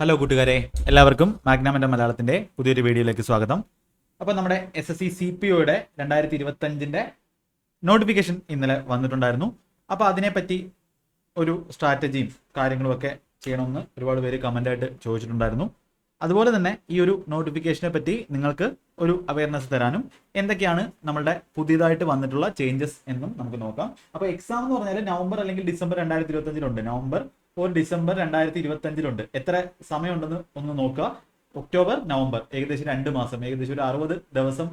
Hello കൂട്ടുകാരെ. എല്ലാവർക്കും മാഗ്നാമന്റെ മലയാളത്തിന്റെ പുതിയൊരു വീഡിയോയിലേക്ക് സ്വാഗതം. അപ്പോൾ നമ്മുടെ S S C C P ഒയുടെ രണ്ടായിരത്തി ഇരുപത്തഞ്ചിന്റെ നോട്ടിഫിക്കേഷൻ ഇന്നലെ വന്നിട്ടുണ്ടായിരുന്നു. അപ്പോൾ അതിനെപ്പറ്റി ഒരു സ്ട്രാറ്റജിയും കാര്യങ്ങളും ഒക്കെ ചെയ്യണമെന്ന് ഒരുപാട് പേര് കമന്റായിട്ട് ചോദിച്ചിട്ടുണ്ടായിരുന്നു. അതുപോലെ തന്നെ ഈ ഒരു നോട്ടിഫിക്കേഷനെ പറ്റി നിങ്ങൾക്ക് ഒരു അവയർനെസ് തരാനും എന്തൊക്കെയാണ് നമ്മളുടെ പുതിയതായിട്ട് വന്നിട്ടുള്ള ചേഞ്ചസ് എന്നും നമുക്ക് നോക്കാം. അപ്പോൾ എക്സാം എന്ന് പറഞ്ഞാൽ നവംബർ അല്ലെങ്കിൽ ഡിസംബർ രണ്ടായിരത്തി ഇരുപത്തഞ്ചിലുണ്ട് നവംബർ ഒരു ഡിസംബർ രണ്ടായിരത്തി ഇരുപത്തഞ്ചിലുണ്ട് എത്ര സമയമുണ്ടെന്ന് ഒന്ന് നോക്കുക. October November. ഏകദേശം രണ്ട് മാസം. ഏകദേശം ഒരു അറുപത് ദിവസം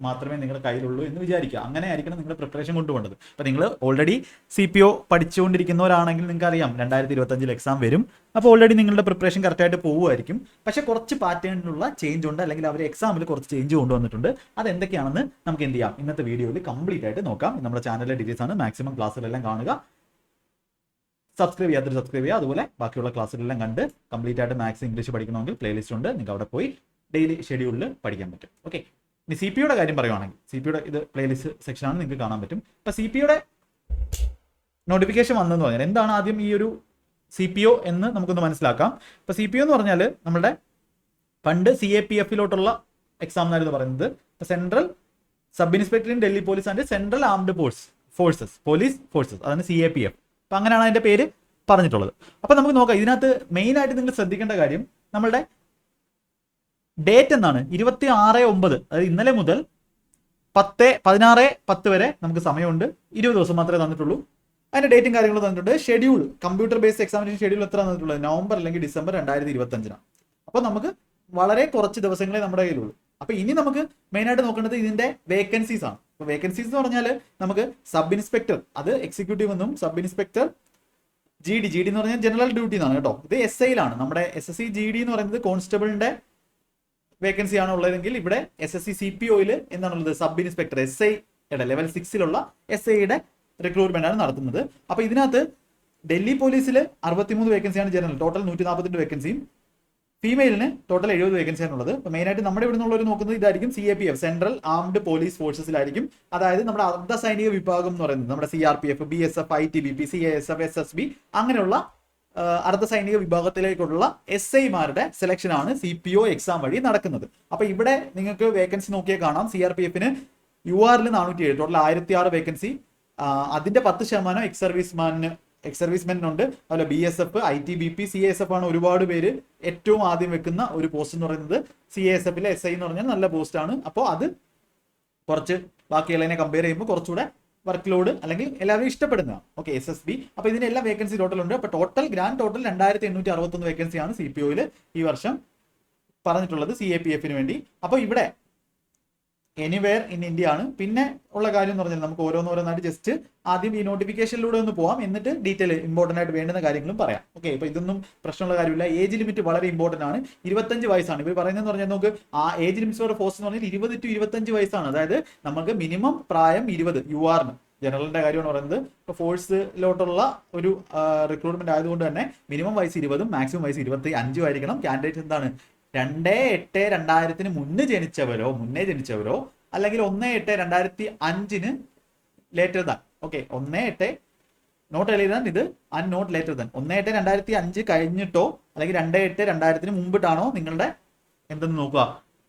മാത്രമേ നിങ്ങളുടെ കയ്യിലുള്ളൂ എന്ന് വിചാരിക്കുക. അങ്ങനെ ആയിരിക്കണം നിങ്ങളുടെ പ്രിപ്പറേഷൻ കൊണ്ടുപോകേണ്ടത് അപ്പോൾ നിങ്ങൾ ഓൾറെഡി സി പി ഒ പഠിച്ചുകൊണ്ടിരിക്കുന്നവരാണെങ്കിൽ നിങ്ങൾക്ക് അറിയാം രണ്ടായിരത്തി ഇരുപത്തഞ്ചിൽ എക്സാം വരും. അപ്പോൾ ഓൾറെഡി നിങ്ങളുടെ പ്രിപ്പറേഷൻ കറക്റ്റായിട്ട് പോകുമായിരിക്കും പക്ഷേ കുറച്ച് പാറ്റേണിലുള്ള ചേഞ്ച് ഉണ്ട്. അല്ലെങ്കിൽ അവർ എക്സാമിൽ കുറച്ച് ചേഞ്ച് കൊണ്ടുവന്നിട്ടുണ്ട്. അത് എന്തൊക്കെയാണെന്ന് നമുക്ക് എന്ത് ചെയ്യാം? ഇന്നത്തെ വീഡിയോയിൽ കംപ്ലീറ്റ് ആയിട്ട് നോക്കാം. നമ്മുടെ ചാനലിലെ ഡീറ്റെയിൽസ് ആണ്. മാക്സിമം ക്ലാസ്സുകളെല്ലാം കാണുക. സബ്സ്ക്രൈബ് ചെയ്യാത്തവർ സബ്സ്ക്രൈബ് ചെയ്യുക. അതുപോലെ ബാക്കിയുള്ള ക്ലാസ്സുകളെല്ലാം കണ്ട് കംപ്ലീറ്റ് ആയിട്ട് മാത്സ് ഇംഗ്ലീഷ് പഠിക്കണമെങ്കിൽ പ്ലേലിസ്റ്റ് ഉണ്ട്. നിങ്ങൾക്ക് അവിടെ പോയി ഡെയിലി ഷെഡ്യൂളിൽ പഠിക്കാൻ പറ്റും. ഓക്കെ ഇനി സി പി യുടെ കാര്യം പറയുവാണെങ്കിൽ സി പി യുടെ ഇത് പ്ലേലിസ്റ്റ് സെക്ഷനാണ് നിങ്ങൾക്ക് കാണാൻ പറ്റും. ഇപ്പൊ സി പി യുടെ നോട്ടിഫിക്കേഷൻ വന്നെന്ന് പറഞ്ഞാൽ എന്താണ് ആദ്യം ഈ ഒരു സി പി ഒ എന്ന് നമുക്കൊന്ന് മനസ്സിലാക്കാം. ഇപ്പൊ സി പി ഒ എന്ന് പറഞ്ഞാൽ നമ്മുടെ പണ്ട് സി എ പി എഫിലോട്ടുള്ള എക്സാം എന്നായിരുന്നു പറയുന്നത്. Central sub inspector in Delhi police and central armed force forces police forces അതാണ് സി എ പി എഫ് അപ്പം അങ്ങനെയാണ് അതിന്റെ പേര് പറഞ്ഞിട്ടുള്ളത്. അപ്പം നമുക്ക് നോക്കാം ഇതിനകത്ത് മെയിൻ ആയിട്ട് നിങ്ങൾ ശ്രദ്ധിക്കേണ്ട കാര്യം നമ്മളുടെ ഡേറ്റ് എന്നാണ് ഇരുപത്തി ആറ് ഒമ്പത് അതായത് ഇന്നലെ മുതൽ പത്ത് പതിനാറ് പത്ത് വരെ നമുക്ക് സമയമുണ്ട്. ഇരുപത് ദിവസം മാത്രമേ തന്നിട്ടുള്ളൂ. അതിന്റെ ഡേറ്റും കാര്യങ്ങളും തന്നിട്ടുണ്ട്. Schedule computer based examination schedule എത്ര തന്നിട്ടുള്ളത്? നവംബർ അല്ലെങ്കിൽ ഡിസംബർ രണ്ടായിരത്തി ഇരുപത്തി അഞ്ചിനാണ് അപ്പോൾ നമുക്ക് വളരെ കുറച്ച് ദിവസങ്ങളെ നമ്മുടെ കയ്യിലുള്ളൂ. അപ്പൊ ഇനി നമുക്ക് മെയിൻ ആയിട്ട് നോക്കേണ്ടത് ഇതിന്റെ വേക്കൻസീസ് ആണ്. വേക്കൻസീസ് എന്ന് പറഞ്ഞാൽ നമുക്ക് സബ് ഇൻസ്പെക്ടർ അത് എക്സിക്യൂട്ടീവ് എന്നും sub inspector G D G D എന്ന് പറഞ്ഞാൽ ജനറൽ ഡ്യൂട്ടി എന്നാണ് കേട്ടോ. ഇത് എസ് ഐയിലാണ് നമ്മുടെ S S C G D എന്ന് പറയുന്നത് കോൺസ്റ്റബിളിന്റെ വേക്കൻസി ആണ് ഉള്ളതെങ്കിൽ ഇവിടെ S S C C P ഒയിൽ എന്താണുള്ളത്? സബ് ഇൻസ്പെക്ടർ എസ് ഐയുടെ ലെവൽ സിക്സിലുള്ള എസ് ഐയുടെ റിക്രൂട്ട്മെന്റ് ആണ് നടത്തുന്നത്. അപ്പൊ ഇതിനകത്ത് ഡൽഹി പോലീസിൽ അറുപത്തിമൂന്ന് വേക്കൻസിയാണ് ജനറൽ ടോട്ടൽ നൂറ്റി നാൽപ്പത്തിരണ്ട് വേക്കൻസിയും ഫീമെയിലിന് ടോട്ടൽ എഴുപത് വേക്കൻസിയാണ് ഉള്ളത്. മെയിൻ ആയിട്ട് നമ്മുടെ ഇവിടെ നിന്നുള്ളവർ നോക്കുന്നത് ഇതായിരിക്കും C A P F central armed police ഫോഴ്സസിലായിരിക്കും അതായത് നമ്മുടെ അർദ്ധ സൈനിക വിഭാഗം എന്ന് പറയുന്നത് നമ്മുടെ C R P F B S F I T B P C S F S S B അങ്ങനെയുള്ള അർദ്ധ സൈനിക വിഭാഗത്തിലേക്കുള്ള എസ് ഐമാരുടെ സെലക്ഷൻ ആണ് സി പി ഒ എക്സാം വഴി നടക്കുന്നത്. അപ്പൊ ഇവിടെ നിങ്ങൾക്ക് വേക്കൻസി നോക്കിയാൽ കാണാം. സി ആർ പി എഫിന് യു ആറിൽ നാനൂറ്റി ഏഴ് ടോട്ടൽ ആയിരത്തി ആറ് വേക്കൻസി അതിന്റെ പത്ത് ശതമാനം എക്സ് സർവീസ്മാന് എക്സ് സർവീസ്മെന്റിനുണ്ട് അതുപോലെ B S F I T B P C S F ആണ് ഒരുപാട് പേര് ഏറ്റവും ആദ്യം വെക്കുന്ന ഒരു പോസ്റ്റ് എന്ന് പറയുന്നത്. സി എസ് എഫിലെ എസ് ഐ എന്ന് പറഞ്ഞാൽ നല്ല പോസ്റ്റ് ആണ്. അപ്പോൾ അത് കുറച്ച് ബാക്കിയുള്ളതിനെ കമ്പയർ ചെയ്യുമ്പോൾ കുറച്ചുകൂടെ വർക്ക് ലോഡ് അല്ലെങ്കിൽ എല്ലാവരും ഇഷ്ടപ്പെടുന്ന ഓക്കെ എസ് എസ് ബി അപ്പോൾ ഇതിന് എല്ലാ വേക്കൻസി ടോട്ടൽ ഉണ്ട്. അപ്പോൾ ടോട്ടൽ ഗ്രാൻഡ് ടോട്ടൽ രണ്ടായിരത്തി എണ്ണൂറ്റി അറുപത്തൊന്ന് വേക്കൻസിയാണ് സി പി ഒയിൽ ഈ വർഷം പറഞ്ഞിട്ടുള്ളത് സി എ പി എഫിന് വേണ്ടി. അപ്പോൾ ഇവിടെ എനിവെയർ ഇൻ ഇന്ത്യ ആണ്. പിന്നെ ഉള്ള കാര്യം എന്ന് പറഞ്ഞാൽ നമുക്ക് ഓരോന്നോരോന്നായിട്ട് ജസ്റ്റ് ആദ്യം ഈ നോട്ടിഫിക്കേഷനിലൂടെ ഒന്ന് പോവാം. എന്നിട്ട് ഡീറ്റെയിൽ ഇമ്പോർട്ടന്റ് ആയിട്ട് വേണ്ടുന്ന കാര്യങ്ങളും പറയാം. ഓക്കെ ഇപ്പൊ ഇതൊന്നും പ്രശ്നമുള്ള കാര്യമില്ല. ഏജ് ലിമിറ്റ് വളരെ ഇമ്പോർട്ടന്റ് ആണ്. ഇരുപത്തഞ്ച് വയസ്സാണ്. ഇവർ പറയുന്നതെന്ന് പറഞ്ഞാൽ നമുക്ക് ആ ഏജ് ലിമിറ്റ്സ് ഫോഴ്സ് എന്ന് പറഞ്ഞാൽ ഇരുപത് ടു ഇരുപത്തഞ്ച് വയസ്സാണ്. അതായത് നമുക്ക് മിനിമം പ്രായം ഇരുപത് യു ആറിന് ജനറലിന്റെ കാര്യമാണ് പറയുന്നത് ഇപ്പൊ ഫോഴ്സിലോട്ടുള്ള ഒരു റിക്രൂട്ട്മെന്റ് ആയതുകൊണ്ട് തന്നെ മിനിമം വയസ്സ് ഇരുപതും മാക്സിമം വയസ്സ് ഇരുപത്തി അഞ്ചും ആയിരിക്കണം. കാൻഡിഡേറ്റ് എന്താണ്? രണ്ട് എട്ട് രണ്ടായിരത്തിന് മുന്നേ ജനിച്ചവരോ മുന്നേ ജനിച്ചവരോ അല്ലെങ്കിൽ ഒന്ന് എട്ട് രണ്ടായിരത്തി അഞ്ചിന് ലേറ്റർ ദാൻ ഓക്കെ ഒന്ന് എട്ട് നോട്ട് എളിയർ ദാൻ ഇത് അൺ നോട്ട് ലേറ്റർ ദാൻ ഒന്ന് എട്ട് രണ്ടായിരത്തി അഞ്ച് കഴിഞ്ഞിട്ടോ അല്ലെങ്കിൽ രണ്ട് എട്ട് രണ്ടായിരത്തിന് മുമ്പിട്ടാണോ നിങ്ങളുടെ എന്തെന്ന് നോക്കുക?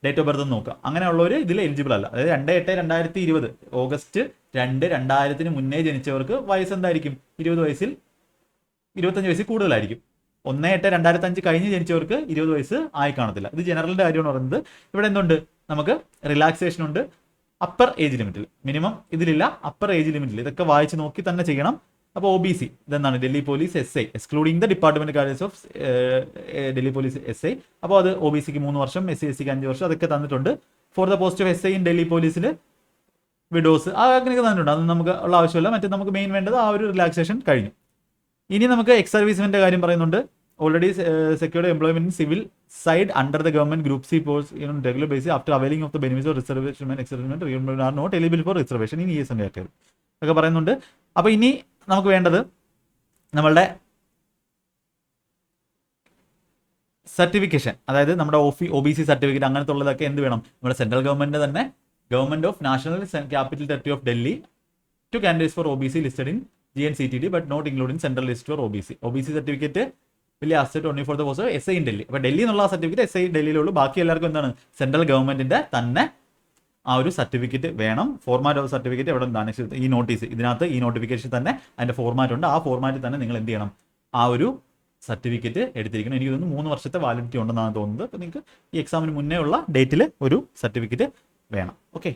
ഡേറ്റ് ഓഫ് ബർത്ത് നോക്കുക. അങ്ങനെയുള്ളവർ ഇതിൽ എലിജിബിൾ അല്ല. അതായത് രണ്ട് എട്ട് രണ്ടായിരത്തി ഇരുപത് ഓഗസ്റ്റ് രണ്ട് രണ്ടായിരത്തിന് മുന്നേ ജനിച്ചവർക്ക് വയസ്സ് എന്തായിരിക്കും ഇരുപത് വയസ്സിൽ ഇരുപത്തഞ്ച് വയസ്സിൽ കൂടുതലായിരിക്കും. ഒന്ന് എട്ട് രണ്ടായിരത്തി അഞ്ച് കഴിഞ്ഞ് ജനിച്ചവർക്ക് ഇരുപത് വയസ്സ് ആയി കാണത്തില്ല. ഇത് ജനറലിന്റെ കാര്യമാണ് പറയുന്നത്. ഇവിടെ എന്തുണ്ട്? നമുക്ക് റിലാക്സേഷൻ ഉണ്ട്. അപ്പർ ഏജ് ലിമിറ്റിൽ മിനിമം ഇതിലില്ല അപ്പർ ഏജ് ലിമിറ്റിൽ ഇതൊക്കെ വായിച്ച് നോക്കി തന്നെ ചെയ്യണം. അപ്പോൾ ഒ ബി സി ഇതെന്താണ് Delhi police S I excluding the department കാര്യസ് of Delhi police S I അപ്പോൾ അത് ഒ ബി സിക്ക് മൂന്ന് വർഷം എസ് സി എസ് സിക്ക് അഞ്ച് വർഷം അതൊക്കെ തന്നിട്ടുണ്ട്. For the post of S I in Delhi പോലീസിൽ വിഡോസ് അങ്ങനെയൊക്കെ തന്നിട്ടുണ്ട്. അത് നമുക്ക് ഉള്ള ആവശ്യമില്ല. മറ്റേ നമുക്ക് മെയിൻ വേണ്ടത് ആ ഒരു റിലാക്സേഷൻ കഴിഞ്ഞു. ഇനി നമുക്ക് എക്സ് സർവീസ്മെന്റ് കാര്യം പറയുന്നുണ്ട്. Already secured employment civil side under the government group C post in regular basis after availing of the benefits of reservation experiment are not eligible for reservation in E S M category ഒക്കെ പറയുന്നുണ്ട്. അപ്പോൾ ഇനി നമുക്ക് വേണ്ടത് നമ്മളുടെ certification അതായത് നമ്മുടെ ഓഫി ഒ ബി സി സർട്ടിഫിക്കറ്റ് അങ്ങനത്തെ ഉള്ളതൊക്കെ എന്ത് വേണം? നമ്മുടെ സെൻട്രൽ ഗവൺമെന്റ് തന്നെ government of national capital territory of Delhi to candidates for O B C listed in G N C T D but not including central list for O B C O B C certificate വലിയ asset only for the post S I in Delhi അപ്പോൾ ഡൽഹി എന്നുള്ള certificate S I ഡൽഹിയിലുള്ളൂ ബാക്കി എല്ലാവർക്കും എന്താണ്? Central ഗവൺമെന്റിന്റെ തന്നെ ആ ഒരു സർട്ടിഫിക്കറ്റ് വേണം. ഫോർമാറ്റ് ഓഫ് സർട്ടിഫിക്കറ്റ് എവിടെ എന്താണ് ഈ നോട്ടീസ് ഇതിനകത്ത് ഈ നോട്ടിഫിക്കേഷൻ തന്നെ അതിന്റെ ഫോർമാറ്റ് ഉണ്ട്. ആ ഫോർമാറ്റിൽ തന്നെ നിങ്ങൾ എന്ത് ചെയ്യണം? ആ ഒരു സർട്ടിഫിക്കറ്റ് എടുത്തിരിക്കണം. എനിക്ക് തോന്നുന്നു മൂന്ന് വർഷത്തെ വാലിഡിറ്റി ഉണ്ടെന്നാണ് തോന്നുന്നത്. അപ്പോൾ നിങ്ങൾക്ക് ഈ എക്സാമിന് മുന്നേ ഉള്ള ഡേറ്റിൽ ഒരു സർട്ടിഫിക്കറ്റ് വേണം. ഓക്കെ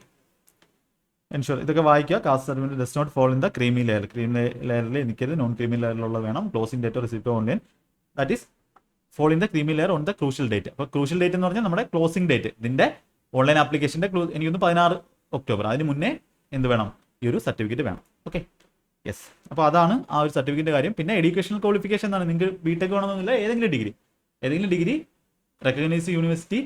എൻഷുർ ഇതൊക്കെ വായിക്കുക. Caste certificate does not fall in the creamy layer creamy ലെയറിൽ എനിക്കത് നോൺ ക്രീമി ലെയറിലുള്ള വേണം. Closing date receipt online that is fall in the creamy layer on the crucial date അപ്പോൾ ക്രൂഷ്യൽ ഡേറ്റ് എന്ന് പറഞ്ഞാൽ നമ്മുടെ ക്ലോസിംഗ് ഡേറ്റ് ഇതിന്റെ online ആപ്ലിക്കേഷന്റെ ക്ലൂ എനിക്കൊന്ന് പതിനാറ് ഒക്ടോബർ അതിന് മുന്നേ എന്ത് വേണം? ഈ ഒരു സർട്ടിഫിക്കറ്റ് വേണം. ഓക്കെ യെസ് അപ്പോൾ അതാണ് ആ ഒരു സർട്ടിഫിക്കറ്റ് കാര്യം. പിന്നെ എഡ്യൂക്കേഷണൽ ക്വാളിഫിക്കേഷൻ എന്നാണ് നിങ്ങൾക്ക് ബിടെക് വേണമെന്നില്ല ഏതെങ്കിലും ഡിഗ്രി ഏതെങ്കിലും ഡിഗ്രി റെക്കഗ്നൈസ് യൂണിവേഴ്സിറ്റി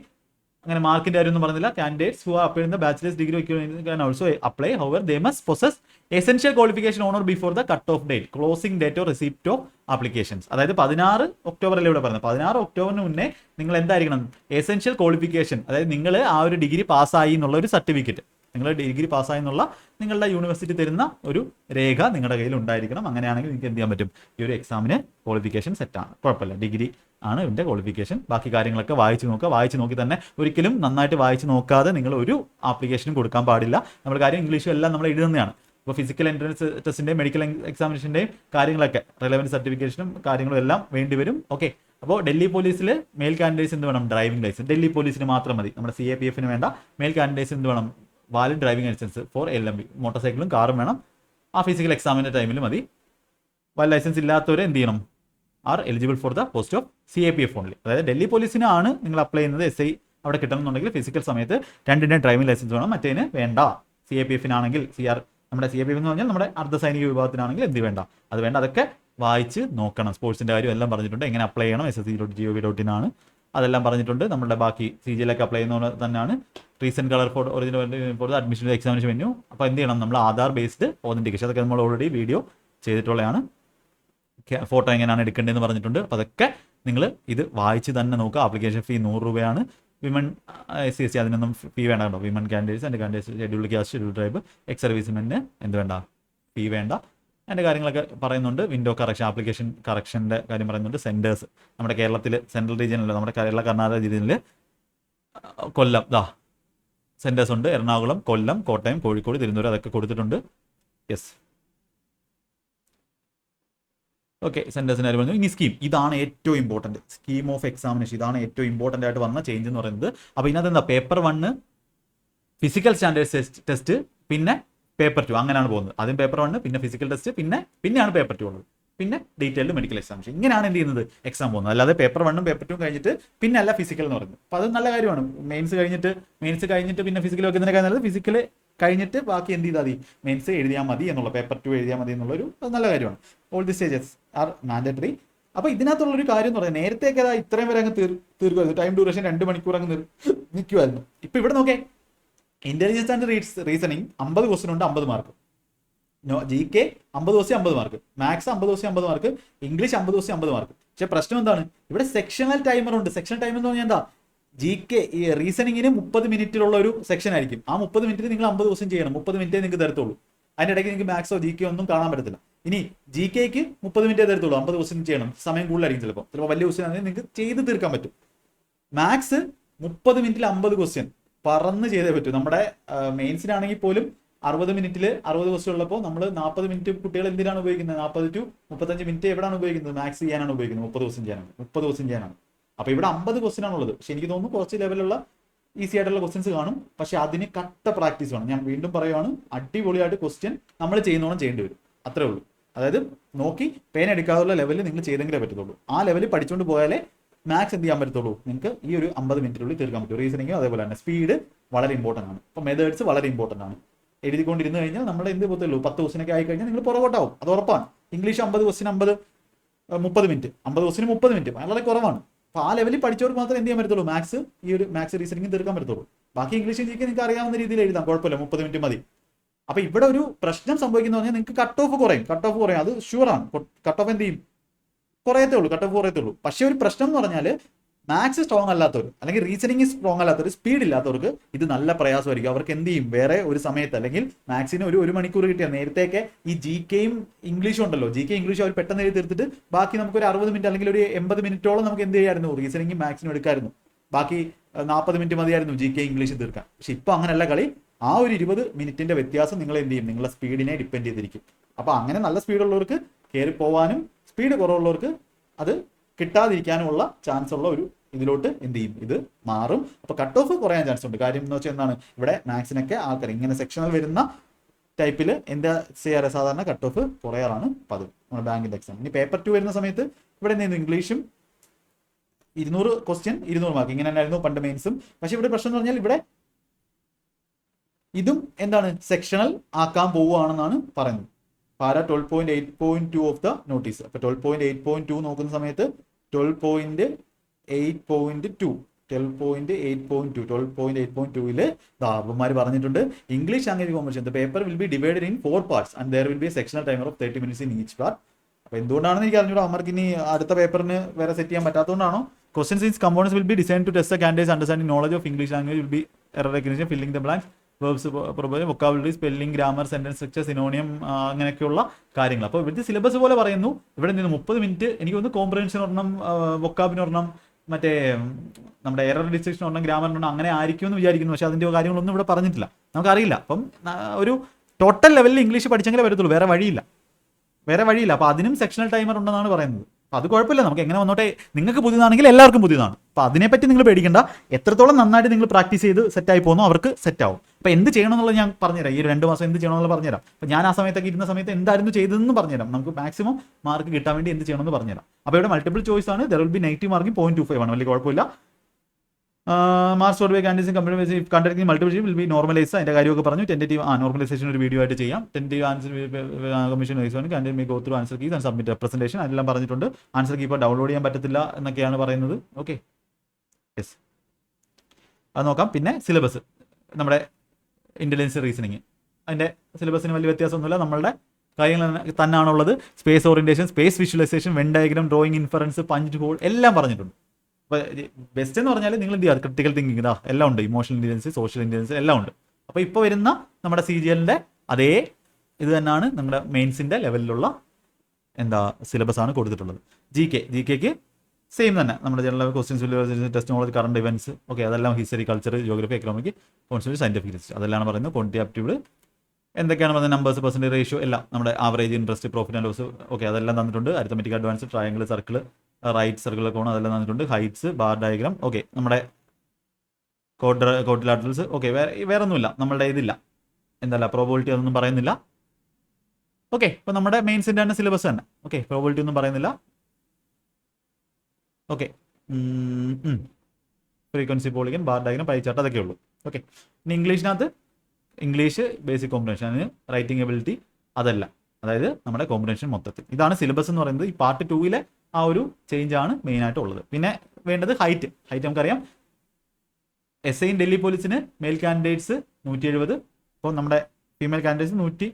അങ്ങനെ മാർക്കിന്റെ കാര്യമൊന്നും പറഞ്ഞില്ല. Candidates who appear in the bachelor's degree can also apply however they must possess essential qualification on or before the cut off date closing date or receipt of applications അതായത് പതിനാറ് ഒക്ടോബറല്ലേ ഇവിടെ പറഞ്ഞത്? പതിനാറ് ഒക്ടോബറിന് മുന്നേ നിങ്ങൾ എന്തായിരിക്കണം? എസെൻഷ്യൽ ക്വാളിഫിക്കേഷൻ അതായത് നിങ്ങൾ ആ ഒരു ഡിഗ്രി പാസ്സായി എന്നുള്ള ഒരു സർട്ടിഫിക്കറ്റ് നിങ്ങൾ ഡിഗ്രി പാസ്സായി എന്നുള്ള നിങ്ങളുടെ യൂണിവേഴ്സിറ്റി തരുന്ന ഒരു രേഖ നിങ്ങളുടെ കയ്യിൽ ഉണ്ടായിരിക്കണം. അങ്ങനെയാണെങ്കിൽ നിങ്ങൾക്ക് എന്ത് ചെയ്യാൻ പറ്റും? ഈ ഒരു എക്സാമിന് ക്വാളിഫിക്കേഷൻ സെറ്റാണ് കുഴപ്പമില്ല. ഡിഗ്രി ആണ് ഇതിന്റെ ക്വാളിഫിക്കേഷൻ ബാക്കി കാര്യങ്ങളൊക്കെ വായിച്ച് നോക്കുക. വായിച്ച് നോക്കി തന്നെ ഒരിക്കലും നന്നായിട്ട് വായിച്ച് നോക്കാതെ നിങ്ങൾ ഒരു ആപ്ലിക്കേഷനും കൊടുക്കാൻ പാടില്ല. നമ്മൾ കാര്യം ഇംഗ്ലീഷും എല്ലാം നമ്മൾ എഴുതുന്നതാണ്. ഇപ്പോൾ ഫിസിക്കൽ എൻട്രൻസ് ടെസ്റ്റിന്റെയും മെഡിക്കൽ എക്സാമിനേഷന്റെയും കാര്യങ്ങളൊക്കെ റെലവന്റ് സർട്ടിഫിക്കേഷനും കാര്യങ്ങളും എല്ലാം വേണ്ടി വരും. ഓക്കെ അപ്പോൾ ഡൽഹി പോലീസിൽ മെയിൽ കാൻഡിഡേറ്റ്സ് എന്ത് വേണം? ഡ്രൈവിംഗ് ലൈസൻസ് ഡൽഹി പോലീസിന് മാത്രം മതി. നമ്മുടെ സി എ പി എഫിന് വേണ്ട. മെയിൽ കാൻഡിഡേറ്റ്സ് എന്ത് വേണം? Valid driving licence for L M B motor സൈക്കിളും കാറും വേണം. ആ ഫിസിക്കൽ എക്സാമിന്റെ ടൈമിൽ മതി. വാലിഡ് ലൈസൻസ് ഇല്ലാത്തവരെ എന്ത് ചെയ്യണം? Are eligible for the post of C A P F only അതായത് ഡൽഹി പോലീസിനാണ് നിങ്ങൾ അപ്ലൈ ചെയ്യുന്നത് എസ് ഐ അവിടെ കിട്ടണമെന്നുണ്ടെങ്കിൽ ഫിസിക്കൽ സമയത്ത് രണ്ടിന്റെ ഡ്രൈവിംഗ് ലൈസൻസ് വേണം മറ്റേതിന് വേണ്ട. സി എ പി എഫിനാണെങ്കിൽ സി ആർ നമ്മുടെ സി എ പി എഫ് എന്ന് പറഞ്ഞാൽ നമ്മുടെ അർദ്ധ സൈനിക വിഭാഗത്തിനാണെങ്കിൽ എന്ത് വേണ്ട? അത് വേണ്ട. അതൊക്കെ വായിച്ച് നോക്കണം. സ്പോർട്സിന്റെ കാര്യം എല്ലാം പറഞ്ഞിട്ടുണ്ട്. എങ്ങനെ അപ്ലൈ ചെയ്യണം? S S C dot G O V dot in ആണ്. അതെല്ലാം പറഞ്ഞിട്ടുണ്ട്. നമ്മുടെ ബാക്കി സി ജിയിലൊക്കെ അപ്ലൈ ചെയ്യുന്ന തന്നെയാണ്. Recent colour for original for admission examination venue അപ്പോൾ എന്ത് ചെയ്യണം? നമ്മൾ ആധാർ ബേസ്ഡ് ഓതന്റിക്കേഷൻ അതൊക്കെ നമ്മൾ ഓൾറെഡി വീഡിയോ ചെയ്തിട്ടുള്ളതാണ്. ഫോട്ടോ എങ്ങനെയാണ് എടുക്കേണ്ടതെന്ന് പറഞ്ഞിട്ടുണ്ട്. അപ്പോൾ അതൊക്കെ നിങ്ങൾ ഇത് വായിച്ച് തന്നെ നോക്കുക. ആപ്ലിക്കേഷൻ ഫീ നൂറ് രൂപയാണ്. വിമൻ സി എസ് സി അതിനൊന്നും ഫീ വേണ്ട കേട്ടോ വിമൻ കാൻഡിഡേറ്റ്സ് എന്റെ candidates schedule caste schedule tribe ex servicemen എന്ത് വേണ്ട? ഫീ വേണ്ട. അതിന്റെ കാര്യങ്ങളൊക്കെ പറയുന്നുണ്ട്. വിൻഡോ കറക്ഷൻ ആപ്ലിക്കേഷൻ കറക്ഷന്റെ കാര്യം പറയുന്നുണ്ട്. സെന്റേഴ്സ് നമ്മുടെ കേരളത്തിൽ സെൻട്രൽ റീജിയനിൽ നമ്മുടെ കേരള കർണാടക രീതിയിൽ കൊല്ലം. ദാ സെന്റേഴ്സ് ഉണ്ട്. എറണാകുളം കൊല്ലം കോട്ടയം കോഴിക്കോട് തിരുവനന്തപുരം അതൊക്കെ കൊടുത്തിട്ടുണ്ട്. യെസ് ഓക്കെ സെന്റേഴ്സിന് കാര്യം പറഞ്ഞു. ഇനി സ്കീം ഇതാണ് ഏറ്റവും ഇമ്പോർട്ടന്റ് സ്കീം ഓഫ് എക്സാമിനേഷൻ ഇതാണ് ഏറ്റവും ഇമ്പോർട്ടന്റ് ആയിട്ട് വന്ന ചേഞ്ച് എന്ന് പറയുന്നത്. അപ്പോൾ ഇതിനകത്ത് എന്താ? Paper one physical standard test പിന്നെ പേപ്പർ ടു അങ്ങനെയാണ് പോകുന്നത്. ആദ്യം പേപ്പർ വണ്ണ് പിന്നെ ഫിസിക്കൽ ടെസ്റ്റ് പിന്നെ പിന്നെയാണ് പേപ്പർ ടു ഉള്ളത്. പിന്നെ ഡീറ്റെയിൽഡ് മെഡിക്കൽ എക്സാമിനേഷൻ ഇങ്ങനെയാണ് എന്ത് ചെയ്യുന്നത്? എക്സാം പോകുന്നത്. അല്ലാതെ പേപ്പർ വണ്ണും പേപ്പർ ടു കഴിഞ്ഞിട്ട് പിന്നെ അല്ല ഫിസിക്കൽ എന്ന് പറയുന്നത്. അപ്പോൾ അത് നല്ല കാര്യമാണ്. മെയിൻസ് കഴിഞ്ഞിട്ട് മെയിൻസ് കഴിഞ്ഞിട്ട് പിന്നെ ഫിസിക്കൽ വെക്കുന്നതിനേക്കാൾ നല്ലത് ഫിസിക്കൽ കഴിഞ്ഞിട്ട് ബാക്കി എന്ത് ചെയ്താൽ മതി? മെയിൻസ് എഴുതിയാൽ മതി എന്നുള്ള പേപ്പർ ടു എഴുതിയാൽ മതി എന്നുള്ളൊരു നല്ല കാര്യമാണ്. All the stages are mandatory അപ്പോൾ ഇതിനകത്തുള്ള ഒരു കാര്യം എന്ന് പറഞ്ഞാൽ നേരത്തേക്ക് അതാ ഇത്രയും വരെ അങ്ങ് തീർ തീർക്കുമായിരുന്നു ടൈം ഡ്യൂറേഷൻ രണ്ട് മണിക്കൂർ അങ്ങ് നിൽക്കുമായിരുന്നു ഇപ്പൊ ഇവിടെ നോക്കേ. ഇന്റലിജൻസ് ആൻഡ് റീഡ്സ് റീസണിങ് അമ്പത് ക്വസ്റ്റൻ ഉണ്ട് അമ്പത് മാർക്ക് നോ ജി കെ അമ്പത് ദിവസം അമ്പത് മാർക്ക് മാത്സ് അമ്പത് ദിവസം അമ്പത് മാർക്ക് ഇംഗ്ലീഷ് അമ്പത് ദിവസം അമ്പത് മാർക്ക് പക്ഷെ പ്രശ്നം എന്താണ്? ഇവിടെ സെക്ഷണൽ ടൈമർ ഉണ്ട്. സെക്ഷൻ ടൈം എന്ന് പറഞ്ഞാൽ എന്താ? ജി കെ ഈ റീസണിങ്ങിന് മുപ്പത് മിനിറ്റിലുള്ള ഒരു സെക്ഷൻ ആയിരിക്കും. ആ മുപ്പത് മിനിറ്റിൽ നിങ്ങൾ അമ്പത് ദിവസം ചെയ്യണം. മുപ്പത് മിനിറ്റേ നിങ്ങൾക്ക് തരത്തുള്ളൂ. അതിന്റെ ഇടയ്ക്ക് നിങ്ങൾക്ക് മാത്സോ ജി കെ ഒന്നും കാണാൻ പറ്റത്തില്ല. ഇനി ജി കെക്ക് മുപ്പത് മിനിറ്റേ തരത്തുള്ളൂ. അമ്പത് ദിവസം ചെയ്യണം. സമയം കൂടുതലായിരിക്കും ചിലപ്പോൾ ചിലപ്പോൾ വലിയ ക്വസ്റ്റ്യൻ ആണെങ്കിൽ നിങ്ങൾക്ക് ചെയ്ത് തീർക്കാൻ പറ്റും. മാത്സ് മുപ്പത് മിനിറ്റിൽ അമ്പത് ക്വസ്റ്റ്യൻ പറന്ന് ചെയ്തേ പറ്റൂ. നമ്മുടെ മെയിൻസിനാണെങ്കിൽ പോലും അറുപത് മിനിറ്റിൽ അറുപത് ക്വസ്റ്റ്യൻ ഉള്ളപ്പോൾ നമ്മൾ നാൽപ്പത് മിനിറ്റ് കുട്ടികൾ എന്തിനാണ് ഉപയോഗിക്കുന്നത്? നാൽപ്പത് ടു മുപ്പത്തഞ്ച് മിനിറ്റ് എവിടെയാണ് ഉപയോഗിക്കുന്നത്? മാത്സ് ചെയ്യാനാണ് ഉപയോഗിക്കുന്നത്. മുപ്പത് ദിവസം ചെയ്യാനാണ്. മുപ്പത് ദിവസം ചെയ്യാനാണ്. അപ്പോൾ ഇവിടെ അമ്പത് ക്വസ്റ്റ്യൻ ആണുള്ളത് പക്ഷെ എനിക്ക് തോന്നുന്നു കുറച്ച് ലെവലുള്ള ഈസി ആയിട്ടുള്ള ക്വസ്റ്റ്യൻസ് കാണും. പക്ഷെ അതിന് കട്ട പ്രാക്ടീസ് വേണം. ഞാൻ വീണ്ടും പറയുവാണ് അടിപൊളിയായിട്ട് ക്വസ്റ്റ്യൻ നമ്മൾ ചെയ്യുന്നോണം ചെയ്യേണ്ടി വരും. അത്രേ ഉള്ളൂ. അതായത് നോക്കി പേന എടുക്കാതുള്ള ലെവലിൽ നിങ്ങൾ ചെയ്തെങ്കിലേ പറ്റത്തുള്ളൂ. ആ ലെവലിൽ പഠിച്ചുകൊണ്ട് പോയാലേ മാത്സ് എന്ത് ചെയ്യാൻ പറ്റത്തുള്ളൂ? നിങ്ങൾക്ക് ഈ ഒരു അമ്പത് മിനിറ്റിനുള്ളിൽ തീർക്കാൻ പറ്റും. റീസണിങ്ങും അതേപോലെ തന്നെ. സ്പീഡ് വളരെ ഇമ്പോർട്ടന്റ് ആണ്. അപ്പോൾ മെത്തേഡ്സ് വളരെ ഇമ്പോർട്ടന്റ് ആണ്. എഴുതിക്കൊണ്ടിരുന്ന് കഴിഞ്ഞാൽ നമ്മൾ എന്ത് പോകത്തുള്ളൂ പത്ത് ക്വസ്റ്റിനൊക്കെ ആയി കഴിഞ്ഞാൽ നിങ്ങൾ പുറകോട്ടാവും. അത് ഉറപ്പാണ്. ഇംഗ്ലീഷ് അമ്പത് ക്വസ്റ്റിന് അമ്പത് മുപ്പത് മിനിറ്റ്. അമ്പത് ക്വസ്റ്റിന് മുപ്പത് മിനിറ്റ്. വളരെ കുറവാണ്. അപ്പോൾ ആ ലെവലിൽ പഠിച്ചവർക്ക് മാത്രമേ എന്ത് ചെയ്യാൻ പറ്റത്തുള്ളൂ? മാത്സ് ഈ ഒരു മാത്സ് റീസണിങ് തീർക്കാൻ പറ്റത്തുള്ളൂ. ബാക്കി ഇംഗ്ലീഷ് ജിക്ക് നിങ്ങൾക്ക് അറിയാവുന്ന രീതിയിൽ എഴുതാം. കുഴപ്പമില്ല. മുപ്പത് മിനിറ്റ് മതി. അപ്പൊ ഇവിടെ ഒരു പ്രശ്നം സംഭവിക്കുന്ന പറഞ്ഞാൽ നിങ്ങൾക്ക് കട്ട് ഓഫ് കുറയും. കട്ട് ഓഫ് കുറയും. അത് ഷുവറാണ് കട്ട് ഓഫ് എന്ത് ചെയ്യും? കുറയത്തേ ഉള്ളൂ. കട്ട് ഓഫ് കുറയത്തേ ഉള്ളൂ. പക്ഷേ ഒരു പ്രശ്നം എന്ന് പറഞ്ഞാൽ മാത്സ് സ്ട്രോങ് അല്ലാത്തവർ അല്ലെങ്കിൽ റീസണിങ് സ്ട്രോങ് അല്ലാത്തവർ സ്പീഡ് ഇല്ലാത്തവർക്ക് ഇത് നല്ല പ്രയാസമായിരിക്കും. അവർക്ക് എന്ത് ചെയ്യും? വേറെ ഒരു സമയത്ത് അല്ലെങ്കിൽ മാത്സിന് ഒരു ഒരു മണിക്കൂർ കിട്ടിയാൽ നേരത്തെയൊക്കെ ഈ ജി കെയും ഇംഗ്ലീഷും ഉണ്ടല്ലോ. ജി കെ ഇംഗ്ലീഷും അവർ പെട്ടെന്ന് എഴുതി തീർത്തിട്ട് ബാക്കി നമുക്ക് ഒരു അറുപത് മിനിറ്റ് അല്ലെങ്കിൽ ഒരു എൺപത് മിനിറ്റോളം നമുക്ക് എന്ത് ചെയ്യായിരുന്നു? റീസണിങ്ങും മാത്സിനും എടുക്കായിരുന്നു. ബാക്കി നാൽപ്പത് മിനിറ്റ് മതിയായിരുന്നു ജി കെ ഇംഗ്ലീഷ് തീർക്കാൻ. പക്ഷെ ഇപ്പൊ അങ്ങനെയല്ല കളി. ആ ഒരു ഇരുപത് മിനിറ്റിന്റെ വ്യത്യാസം നിങ്ങൾ എന്ത് ചെയ്യും? നിങ്ങളുടെ സ്പീഡിനെ ഡിപ്പെൻഡ് ചെയ്തിരിക്കും. അപ്പൊ അങ്ങനെ നല്ല സ്പീഡുള്ളവർക്ക് കയറി പോവാനും സ്പീഡ് കുറവുള്ളവർക്ക് അത് കിട്ടാതിരിക്കാനുമുള്ള ചാൻസ് ഉള്ള ഒരു ഇതിലോട്ട് എന്ത് ചെയ്യും? ഇത് മാറും. അപ്പൊ കട്ട് ഓഫ് കുറയാൻ ചാൻസ് ഉണ്ട്. കാര്യം എന്ന് വെച്ചാൽ എന്താണ്? ഇവിടെ മാത്സിനൊക്കെ ആൾക്കാർ ഇങ്ങനെ സെക്ഷനിൽ വരുന്ന ടൈപ്പിൽ എന്താ ചെയ്യാറ്? സാധാരണ കട്ട് ഓഫ് കുറയാറാണ് പതിവ്. നമ്മുടെ ബാങ്കിന്റെ എക്സാം ഇനി പേപ്പർ ടു വരുന്ന സമയത്ത് ഇവിടെ എന്ത് ഇംഗ്ലീഷും ഇരുന്നൂറ് ക്വസ്റ്റ്യൻ ഇരുന്നൂറ് മാർക്ക് ഇങ്ങനെ തന്നെയായിരുന്നു പണ്ട് മെയിൻസും പക്ഷെ ഇവിടെ പ്രശ്നം എന്ന് പറഞ്ഞാൽ ഇവിടെ ഇതും എന്താണ്? സെക്ഷണൽ ആക്കാൻ പോവുകയാണെന്നാണ് പറയുന്നത്. Para twelve point eight point two of the notice അപ്പൊ twelve point eight point two നോക്കുന്ന സമയത്ത് twelve point eight point two twelve point eight point two twelve point eight point പറഞ്ഞിട്ടുണ്ട്. English language competition the paper will be divided in four parts and there will be sectional timer of thirty minutes in each part അപ്പൊ എന്തുകൊണ്ടാണെന്ന് എനിക്ക് അറിഞ്ഞൂടാ അവർക്ക് ഇനി അടുത്ത പേപ്പറിന് വേറെ set ചെയ്യാൻ പറ്റാത്തതുകൊണ്ടാണോ? Questions in components will be design to test candidates understanding knowledge of English language will be error recognition filling the blanks verbs vocabulary spelling grammar sentence structure synonym അങ്ങനെയൊക്കെയുള്ള കാര്യങ്ങൾ. അപ്പോൾ ഇവിടുത്തെ സിലബസ് പോലെ പറയുന്നു. ഇവിടെ നിന്ന് മുപ്പത് മിനിറ്റ് എനിക്ക് ഒന്ന് കോംപ്രഹൻഷൻ ഒരെണ്ണം വൊക്കാബിന് ഒരെണ്ണം മറ്റേ നമ്മുടെ എറർ ഡിസ്ട്രിക്ഷൻ ഉണ്ടെങ്കിൽ ഗ്രാമറിനൊന്നും അങ്ങനെ ആയിരിക്കും എന്ന് വിചാരിക്കുന്നു. പക്ഷേ അതിന്റെ കാര്യങ്ങളൊന്നും ഇവിടെ പറഞ്ഞിട്ടില്ല. നമുക്കറിയില്ല. അപ്പം ഒരു ടോട്ടൽ ലെവലിൽ ഇംഗ്ലീഷ് പഠിച്ചെങ്കിലേ വരത്തുള്ളൂ വേറെ വഴിയില്ല. വേറെ വഴിയില്ല. അപ്പൊ അതിനും സെക്ഷണൽ ടൈമർ ഉണ്ടെന്നാണ് പറയുന്നത്. അപ്പൊ അത് കുഴപ്പമില്ല. നമുക്ക് എങ്ങനെ വന്നോട്ടെ? നിങ്ങൾക്ക് പുതിയതാണെങ്കിൽ എല്ലാവർക്കും പുതിയതാണ്. അപ്പൊ അതിനെപ്പറ്റി നിങ്ങൾ പേടിക്കേണ്ട. എത്രത്തോളം നന്നായിട്ട് നിങ്ങൾ പ്രാക്ടീസ് ചെയ്ത് സെറ്റായി പോകുന്നു അവർക്ക് സെറ്റ് ആവും അപ്പൊ എന്ത് ചെയ്യണം എന്നുള്ളത് ഞാൻ പറഞ്ഞുതരാം. ഈ രണ്ട് മാസം എന്ത് ചെയ്യണം എന്നുള്ളത് പറഞ്ഞുതരാം. അപ്പൊ ഞാൻ ആ സമയത്തൊക്കെ ഇരുന്ന സമയത്ത് എന്തായിരുന്നു ചെയ്തതെന്ന് പറഞ്ഞുതരാം. നമുക്ക് മാക്സിമം മാർക്ക് കിട്ടാൻ വേണ്ടി എന്ത് ചെയ്യണമെന്ന് പറഞ്ഞുതരാം. അപ്പോൾ ഇവിടെ മൾട്ടിപ്പിൾ ചോയ്സ് ആണ്. There will be negative marking point two five ആണ്. വലിയ കുഴപ്പമില്ല. Marks for by candidates computer conducting multiple will be normalise അതിന്റെ കാര്യമൊക്കെ പറഞ്ഞു. ടെന്റേറ്റീവ് ആ നോർമലൈസേഷൻ ഒരു വീഡിയോ ആയിട്ട് ചെയ്യാം. ടെന്റേറ്റീവ് ആൻസർ കമ്മീഷൻ വൈസ് ആണ്. Candidate may go through answer keys and submit representation അതെല്ലാം പറഞ്ഞിട്ടുണ്ട്. ആൻസർ കീ ഇപ്പോൾ ഡൗൺലോഡ് ചെയ്യാൻ പറ്റത്തില്ല എന്നൊക്കെയാണ് പറയുന്നത്. ഓക്കെ യെസ് അത് നോക്കാം. പിന്നെ സിലബസ് നമ്മുടെ ഇന്റലിജൻസ് റീസണിങ് അതിന്റെ സിലബസിന് വലിയ വ്യത്യാസമൊന്നുമില്ല. നമ്മളുടെ കാര്യങ്ങൾ തന്നെ- തന്നെയാണുള്ളത് space orientation space visualisation Venn diagram drawing inference punch hole എല്ലാം പറഞ്ഞിട്ടുണ്ട്. അപ്പോൾ ബെസ്റ്റ് എന്ന് പറഞ്ഞാൽ നിങ്ങൾ എന്ത് ചെയ്യുക? ക്രിട്ടിക്കൽ തിങ്കിങ് ഇതാ എല്ലാം ഉണ്ട്. ഇമോഷണൽ ഇന്റലിജൻസ് സോഷ്യൽ ഇന്റലിജൻസ് എല്ലാം ഉണ്ട്. അപ്പോൾ ഇപ്പോൾ വരുന്ന നമ്മുടെ സി ജി എല്ലിന്റെ അതേ ഇത് തന്നെയാണ് നമ്മുടെ മെയിൻസിന്റെ ലെവലിലുള്ള എന്താ സിലബസ് ആണ് കൊടുത്തിട്ടുള്ളത്. ജി കെ ജി കെക്ക് സെയിം തന്നെ. നമ്മുടെ general questions test knowledge current events okay അതെല്ലാം history culture geography economic constant scientific history അതെല്ലാം പറയുന്നത് ക്വാണ്ടിറ്റി ആപ്റ്റിറ്റ്യൂഡ് എന്തൊക്കെയാണ് പറയുന്നത് നമ്പേഴ്സ് പെർസെന്റേജ് റേഷ്യോ എല്ലാം. നമ്മുടെ average interest profit and loss okay അതെല്ലാം തന്നിട്ടുണ്ട്. Arithmetic advance triangle circle right circle cone അതെല്ലാം തന്നിട്ടുണ്ട്. ഹൈറ്റ്സ് ബാർ ഡയഗ്രാം ഓക്കെ നമ്മുടെ കോഡ് കോട്ടിലാറ്റൽസ് ഓക്കെ വേറെ വേറെ ഒന്നുമില്ല നമ്മളുടെ ഇതില്ല. എന്തല്ല പ്രോബിലിറ്റി അതൊന്നും പറയുന്നില്ല. ഓക്കെ ഇപ്പൊ നമ്മുടെ മെയിൻസിന്റെ തന്നെ സിലബസ് തന്നെ. ഓക്കെ പ്രോബിലിറ്റി ഒന്നും പറയുന്നില്ല. Okay frequency polygon bar diagram chart അതൊക്കെ ഉള്ളൂ ഓക്കെ ഇനി ഇംഗ്ലീഷിനകത്ത് ഇംഗ്ലീഷ് ബേസിക് കോമ്പിനേഷൻ അതിന് റൈറ്റിംഗ് എബിലിറ്റി അതല്ല. അതായത് നമ്മുടെ കോമ്പിനേഷൻ മൊത്തത്തിൽ. ഇതാണ് സിലബസ് എന്ന് പറയുന്നത്. ഈ പാർട്ട് ടൂവിലെ ആ ഒരു ചേഞ്ച് ആണ് മെയിൻ ആയിട്ട് ഉള്ളത്. പിന്നെ വേണ്ടത് ഹൈറ്റ് ഹൈറ്റ് നമുക്കറിയാം. എസ് ഐ ഡൽഹി പോലീസിന് മെയിൽ കാൻഡിഡേറ്റ്സ് നൂറ്റി എഴുപത് ഇപ്പോൾ നമ്മുടെ ഫീമെയിൽ കാൻഡിഡേറ്റ്സ് നൂറ്റി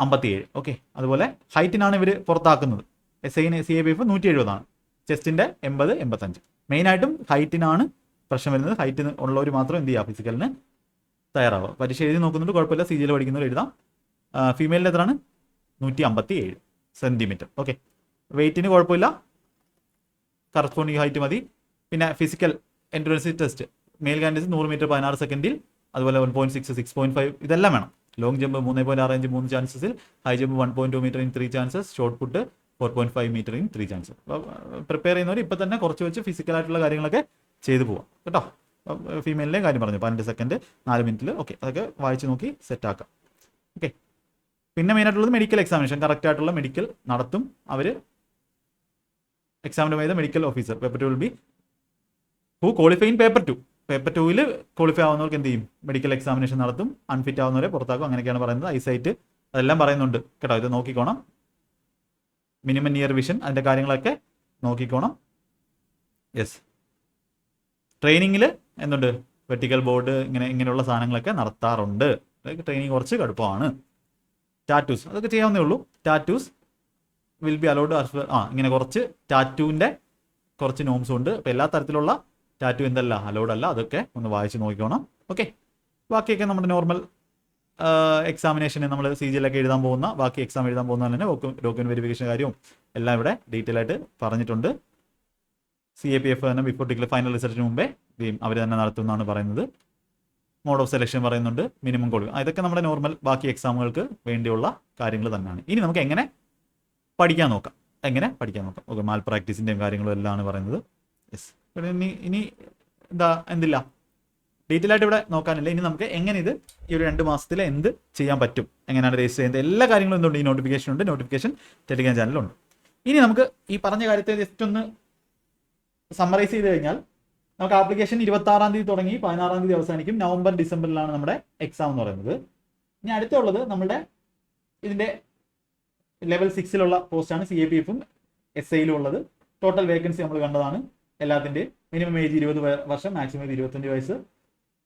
അമ്പത്തിയേഴ്. ഓക്കെ അതുപോലെ ഹൈറ്റിനാണ് ഇവർ പുറത്താക്കുന്നത്. എസ് ഐന് സി എ എഫ് നൂറ്റി എഴുപതാണ് ചെസ്റ്റിന്റെ എൺപത് എൺപത്തഞ്ച്. മെയിനായിട്ടും ഹൈറ്റിനാണ് പ്രശ്നം വരുന്നത്. ഹൈറ്റിന് ഉള്ളവർ മാത്രം എന്ത് ചെയ്യുക? ഫിസിക്കലിന് തയ്യാറാവുക. പരീക്ഷ എഴുതി നോക്കുന്നുണ്ട്. കുഴപ്പമില്ല. സി ജിയിൽ പഠിക്കുന്നവർ എഴുതാം. ഫീമെയിലിന്റെ എത്രയാണ്? നൂറ്റി അമ്പത്തി ഏഴ് സെന്റിമീറ്റർ ഓക്കെ വെയിറ്റിന് കുഴപ്പമില്ല. കറസ്പോണ്ടിങ് ഹൈറ്റ് മതി. പിന്നെ physical entrance test male candidates നൂറ് മീറ്റർ പതിനാറ് സെക്കൻഡിൽ അതുപോലെ one point six six point five ഇതെല്ലാം വേണം. ലോങ് ജമ്പ് മൂന്ന് പോയിന്റ് ആറ് അഞ്ച് മൂന്ന് ചാൻസസിൽ high jump one point two metre in three chances shot put four point five metering three chances prepare ചെയ്യുന്നവർ ഇപ്പം തന്നെ കുറച്ച് വെച്ച് ഫിസിക്കൽ ആയിട്ടുള്ള കാര്യങ്ങളൊക്കെ ചെയ്തു പോവാം. കേട്ടോ? ഫീമെയിലിന്റെ കാര്യം പറഞ്ഞു. പന്ത്രണ്ട് സെക്കൻഡ് നാല് മിനിറ്റിൽ ഓക്കെ അതൊക്കെ വായിച്ച് നോക്കി സെറ്റ് ആക്കാം. ഓക്കെ പിന്നെ മെയിൻ ആയിട്ടുള്ളത് മെഡിക്കൽ എക്സാമിനേഷൻ കറക്റ്റ് ആയിട്ടുള്ള മെഡിക്കൽ നടത്തും അവർ എക്സാമിന് ചെയ്ത medical officer paper two will be who qualify in paper two paper ടൂവിൽ ക്വാളിഫൈ ആവുന്നവർക്ക് എന്ത് ചെയ്യും? മെഡിക്കൽ എക്സാമിനേഷൻ നടത്തും. അൺഫിറ്റ് ആവുന്നവരെ പുറത്താക്കും. അങ്ങനെയൊക്കെയാണ് പറയുന്നത്. ഐസൈറ്റ് അതെല്ലാം പറയുന്നുണ്ട്. കേട്ടോ ഇത് നോക്കിക്കോണം. മിനിമം നിയർ വിഷൻ അതിന്റെ കാര്യങ്ങളൊക്കെ നോക്കിക്കോണം. യെസ് ട്രെയിനിങ്ങിൽ എന്തുണ്ട്? വെർട്ടിക്കൽ ബോർഡ് ഇങ്ങനെ ഇങ്ങനെയുള്ള സാധനങ്ങളൊക്കെ നടത്താറുണ്ട്. ട്രെയിനിങ് കുറച്ച് കടുപ്പമാണ്. ടാറ്റൂസ് അതൊക്കെ ചെയ്യാവുന്നേ ഉള്ളൂ. ടാറ്റൂസ് വിൽ ബി അലൗഡ് ആ ഇങ്ങനെ കുറച്ച് ടാറ്റൂവിന്റെ കുറച്ച് നോംസും ഉണ്ട്. അപ്പോൾ എല്ലാ തരത്തിലുള്ള ടാറ്റു എന്തല്ല അലൗഡ് അല്ല. അതൊക്കെ ഒന്ന് വായിച്ച് നോക്കിക്കോണം. ഓക്കെ ബാക്കിയൊക്കെ നമ്മുടെ നോർമൽ എക്സാമിനേഷന് നമ്മൾ സി ജിയിലൊക്കെ എഴുതാൻ പോകുന്ന ബാക്കി എക്സാം എഴുതാൻ പോകുന്ന തന്നെ ഡോക്യുമെന്റ് വെരിഫിക്കേഷൻ കാര്യവും എല്ലാം ഇവിടെ ഡീറ്റെയിൽ ആയിട്ട് പറഞ്ഞിട്ടുണ്ട്. സി എ പി എഫ് തന്നെ ബിഫോർ ഡിഗ്രി ഫൈനൽ റിസൾട്ടിന് മുമ്പേ അവർ തന്നെ നടത്തുമെന്നാണ് പറയുന്നത്. മോഡ് ഓഫ് സെലക്ഷൻ പറയുന്നുണ്ട് മിനിമം കോൾ ഇതൊക്കെ നമ്മുടെ നോർമൽ ബാക്കി എക്സാമുകൾക്ക് വേണ്ടിയുള്ള കാര്യങ്ങൾ തന്നെയാണ്. ഇനി നമുക്ക് എങ്ങനെ പഠിക്കാൻ നോക്കാം? എങ്ങനെ പഠിക്കാൻ നോക്കാം? ഓക്കെ മാൽ പ്രാക്ടീസിന്റെയും കാര്യങ്ങളും എല്ലാം ആണ് പറയുന്നത്. യെസ് ഇനി ഇനി എന്താ എന്തില്ല? ഡീറ്റെയിൽ ആയിട്ട് ഇവിടെ നോക്കാനില്ല. ഇനി നമുക്ക് എങ്ങനെ ഇത് ഈ ഒരു രണ്ട് മാസത്തിൽ എന്ത് ചെയ്യാൻ പറ്റും? എങ്ങനെയാണ് രജിസ്റ്റർ ചെയ്യുന്നത്? എല്ലാ കാര്യങ്ങളും എന്തുണ്ട്? ഈ നോട്ടിഫിക്കേഷൻ ഉണ്ട്. നോട്ടിഫിക്കേഷൻ ടെലിഗ്രാം ചാനലുണ്ട് ഇനി നമുക്ക് ഈ പറഞ്ഞ കാര്യത്തെ ജസ്റ്റ് ഒന്ന് സമ്മറൈസ് ചെയ്ത് കഴിഞ്ഞാൽ നമുക്ക് ആപ്ലിക്കേഷൻ ഇരുപത്തി ആറാം തീയതി തുടങ്ങി പതിനാറാം തീയതി അവസാനിക്കും. നവംബർ ഡിസംബറിലാണ് നമ്മുടെ എക്സാം എന്ന് പറയുന്നത്. ഇനി അടുത്തുള്ളത് നമ്മുടെ ഇതിന്റെ ലെവൽ സിക്സിലുള്ള പോസ്റ്റാണ് സി എ പി എഫും എസ് ഐയിലും ഉള്ളത്. ടോട്ടൽ വേക്കൻസി നമ്മൾ കണ്ടതാണ്. എല്ലാത്തിന്റെയും മിനിമം ഏജ് ഇരുപത് വർഷം മാക്സിമം ഇരുപത്തഞ്ച് വയസ്സ്.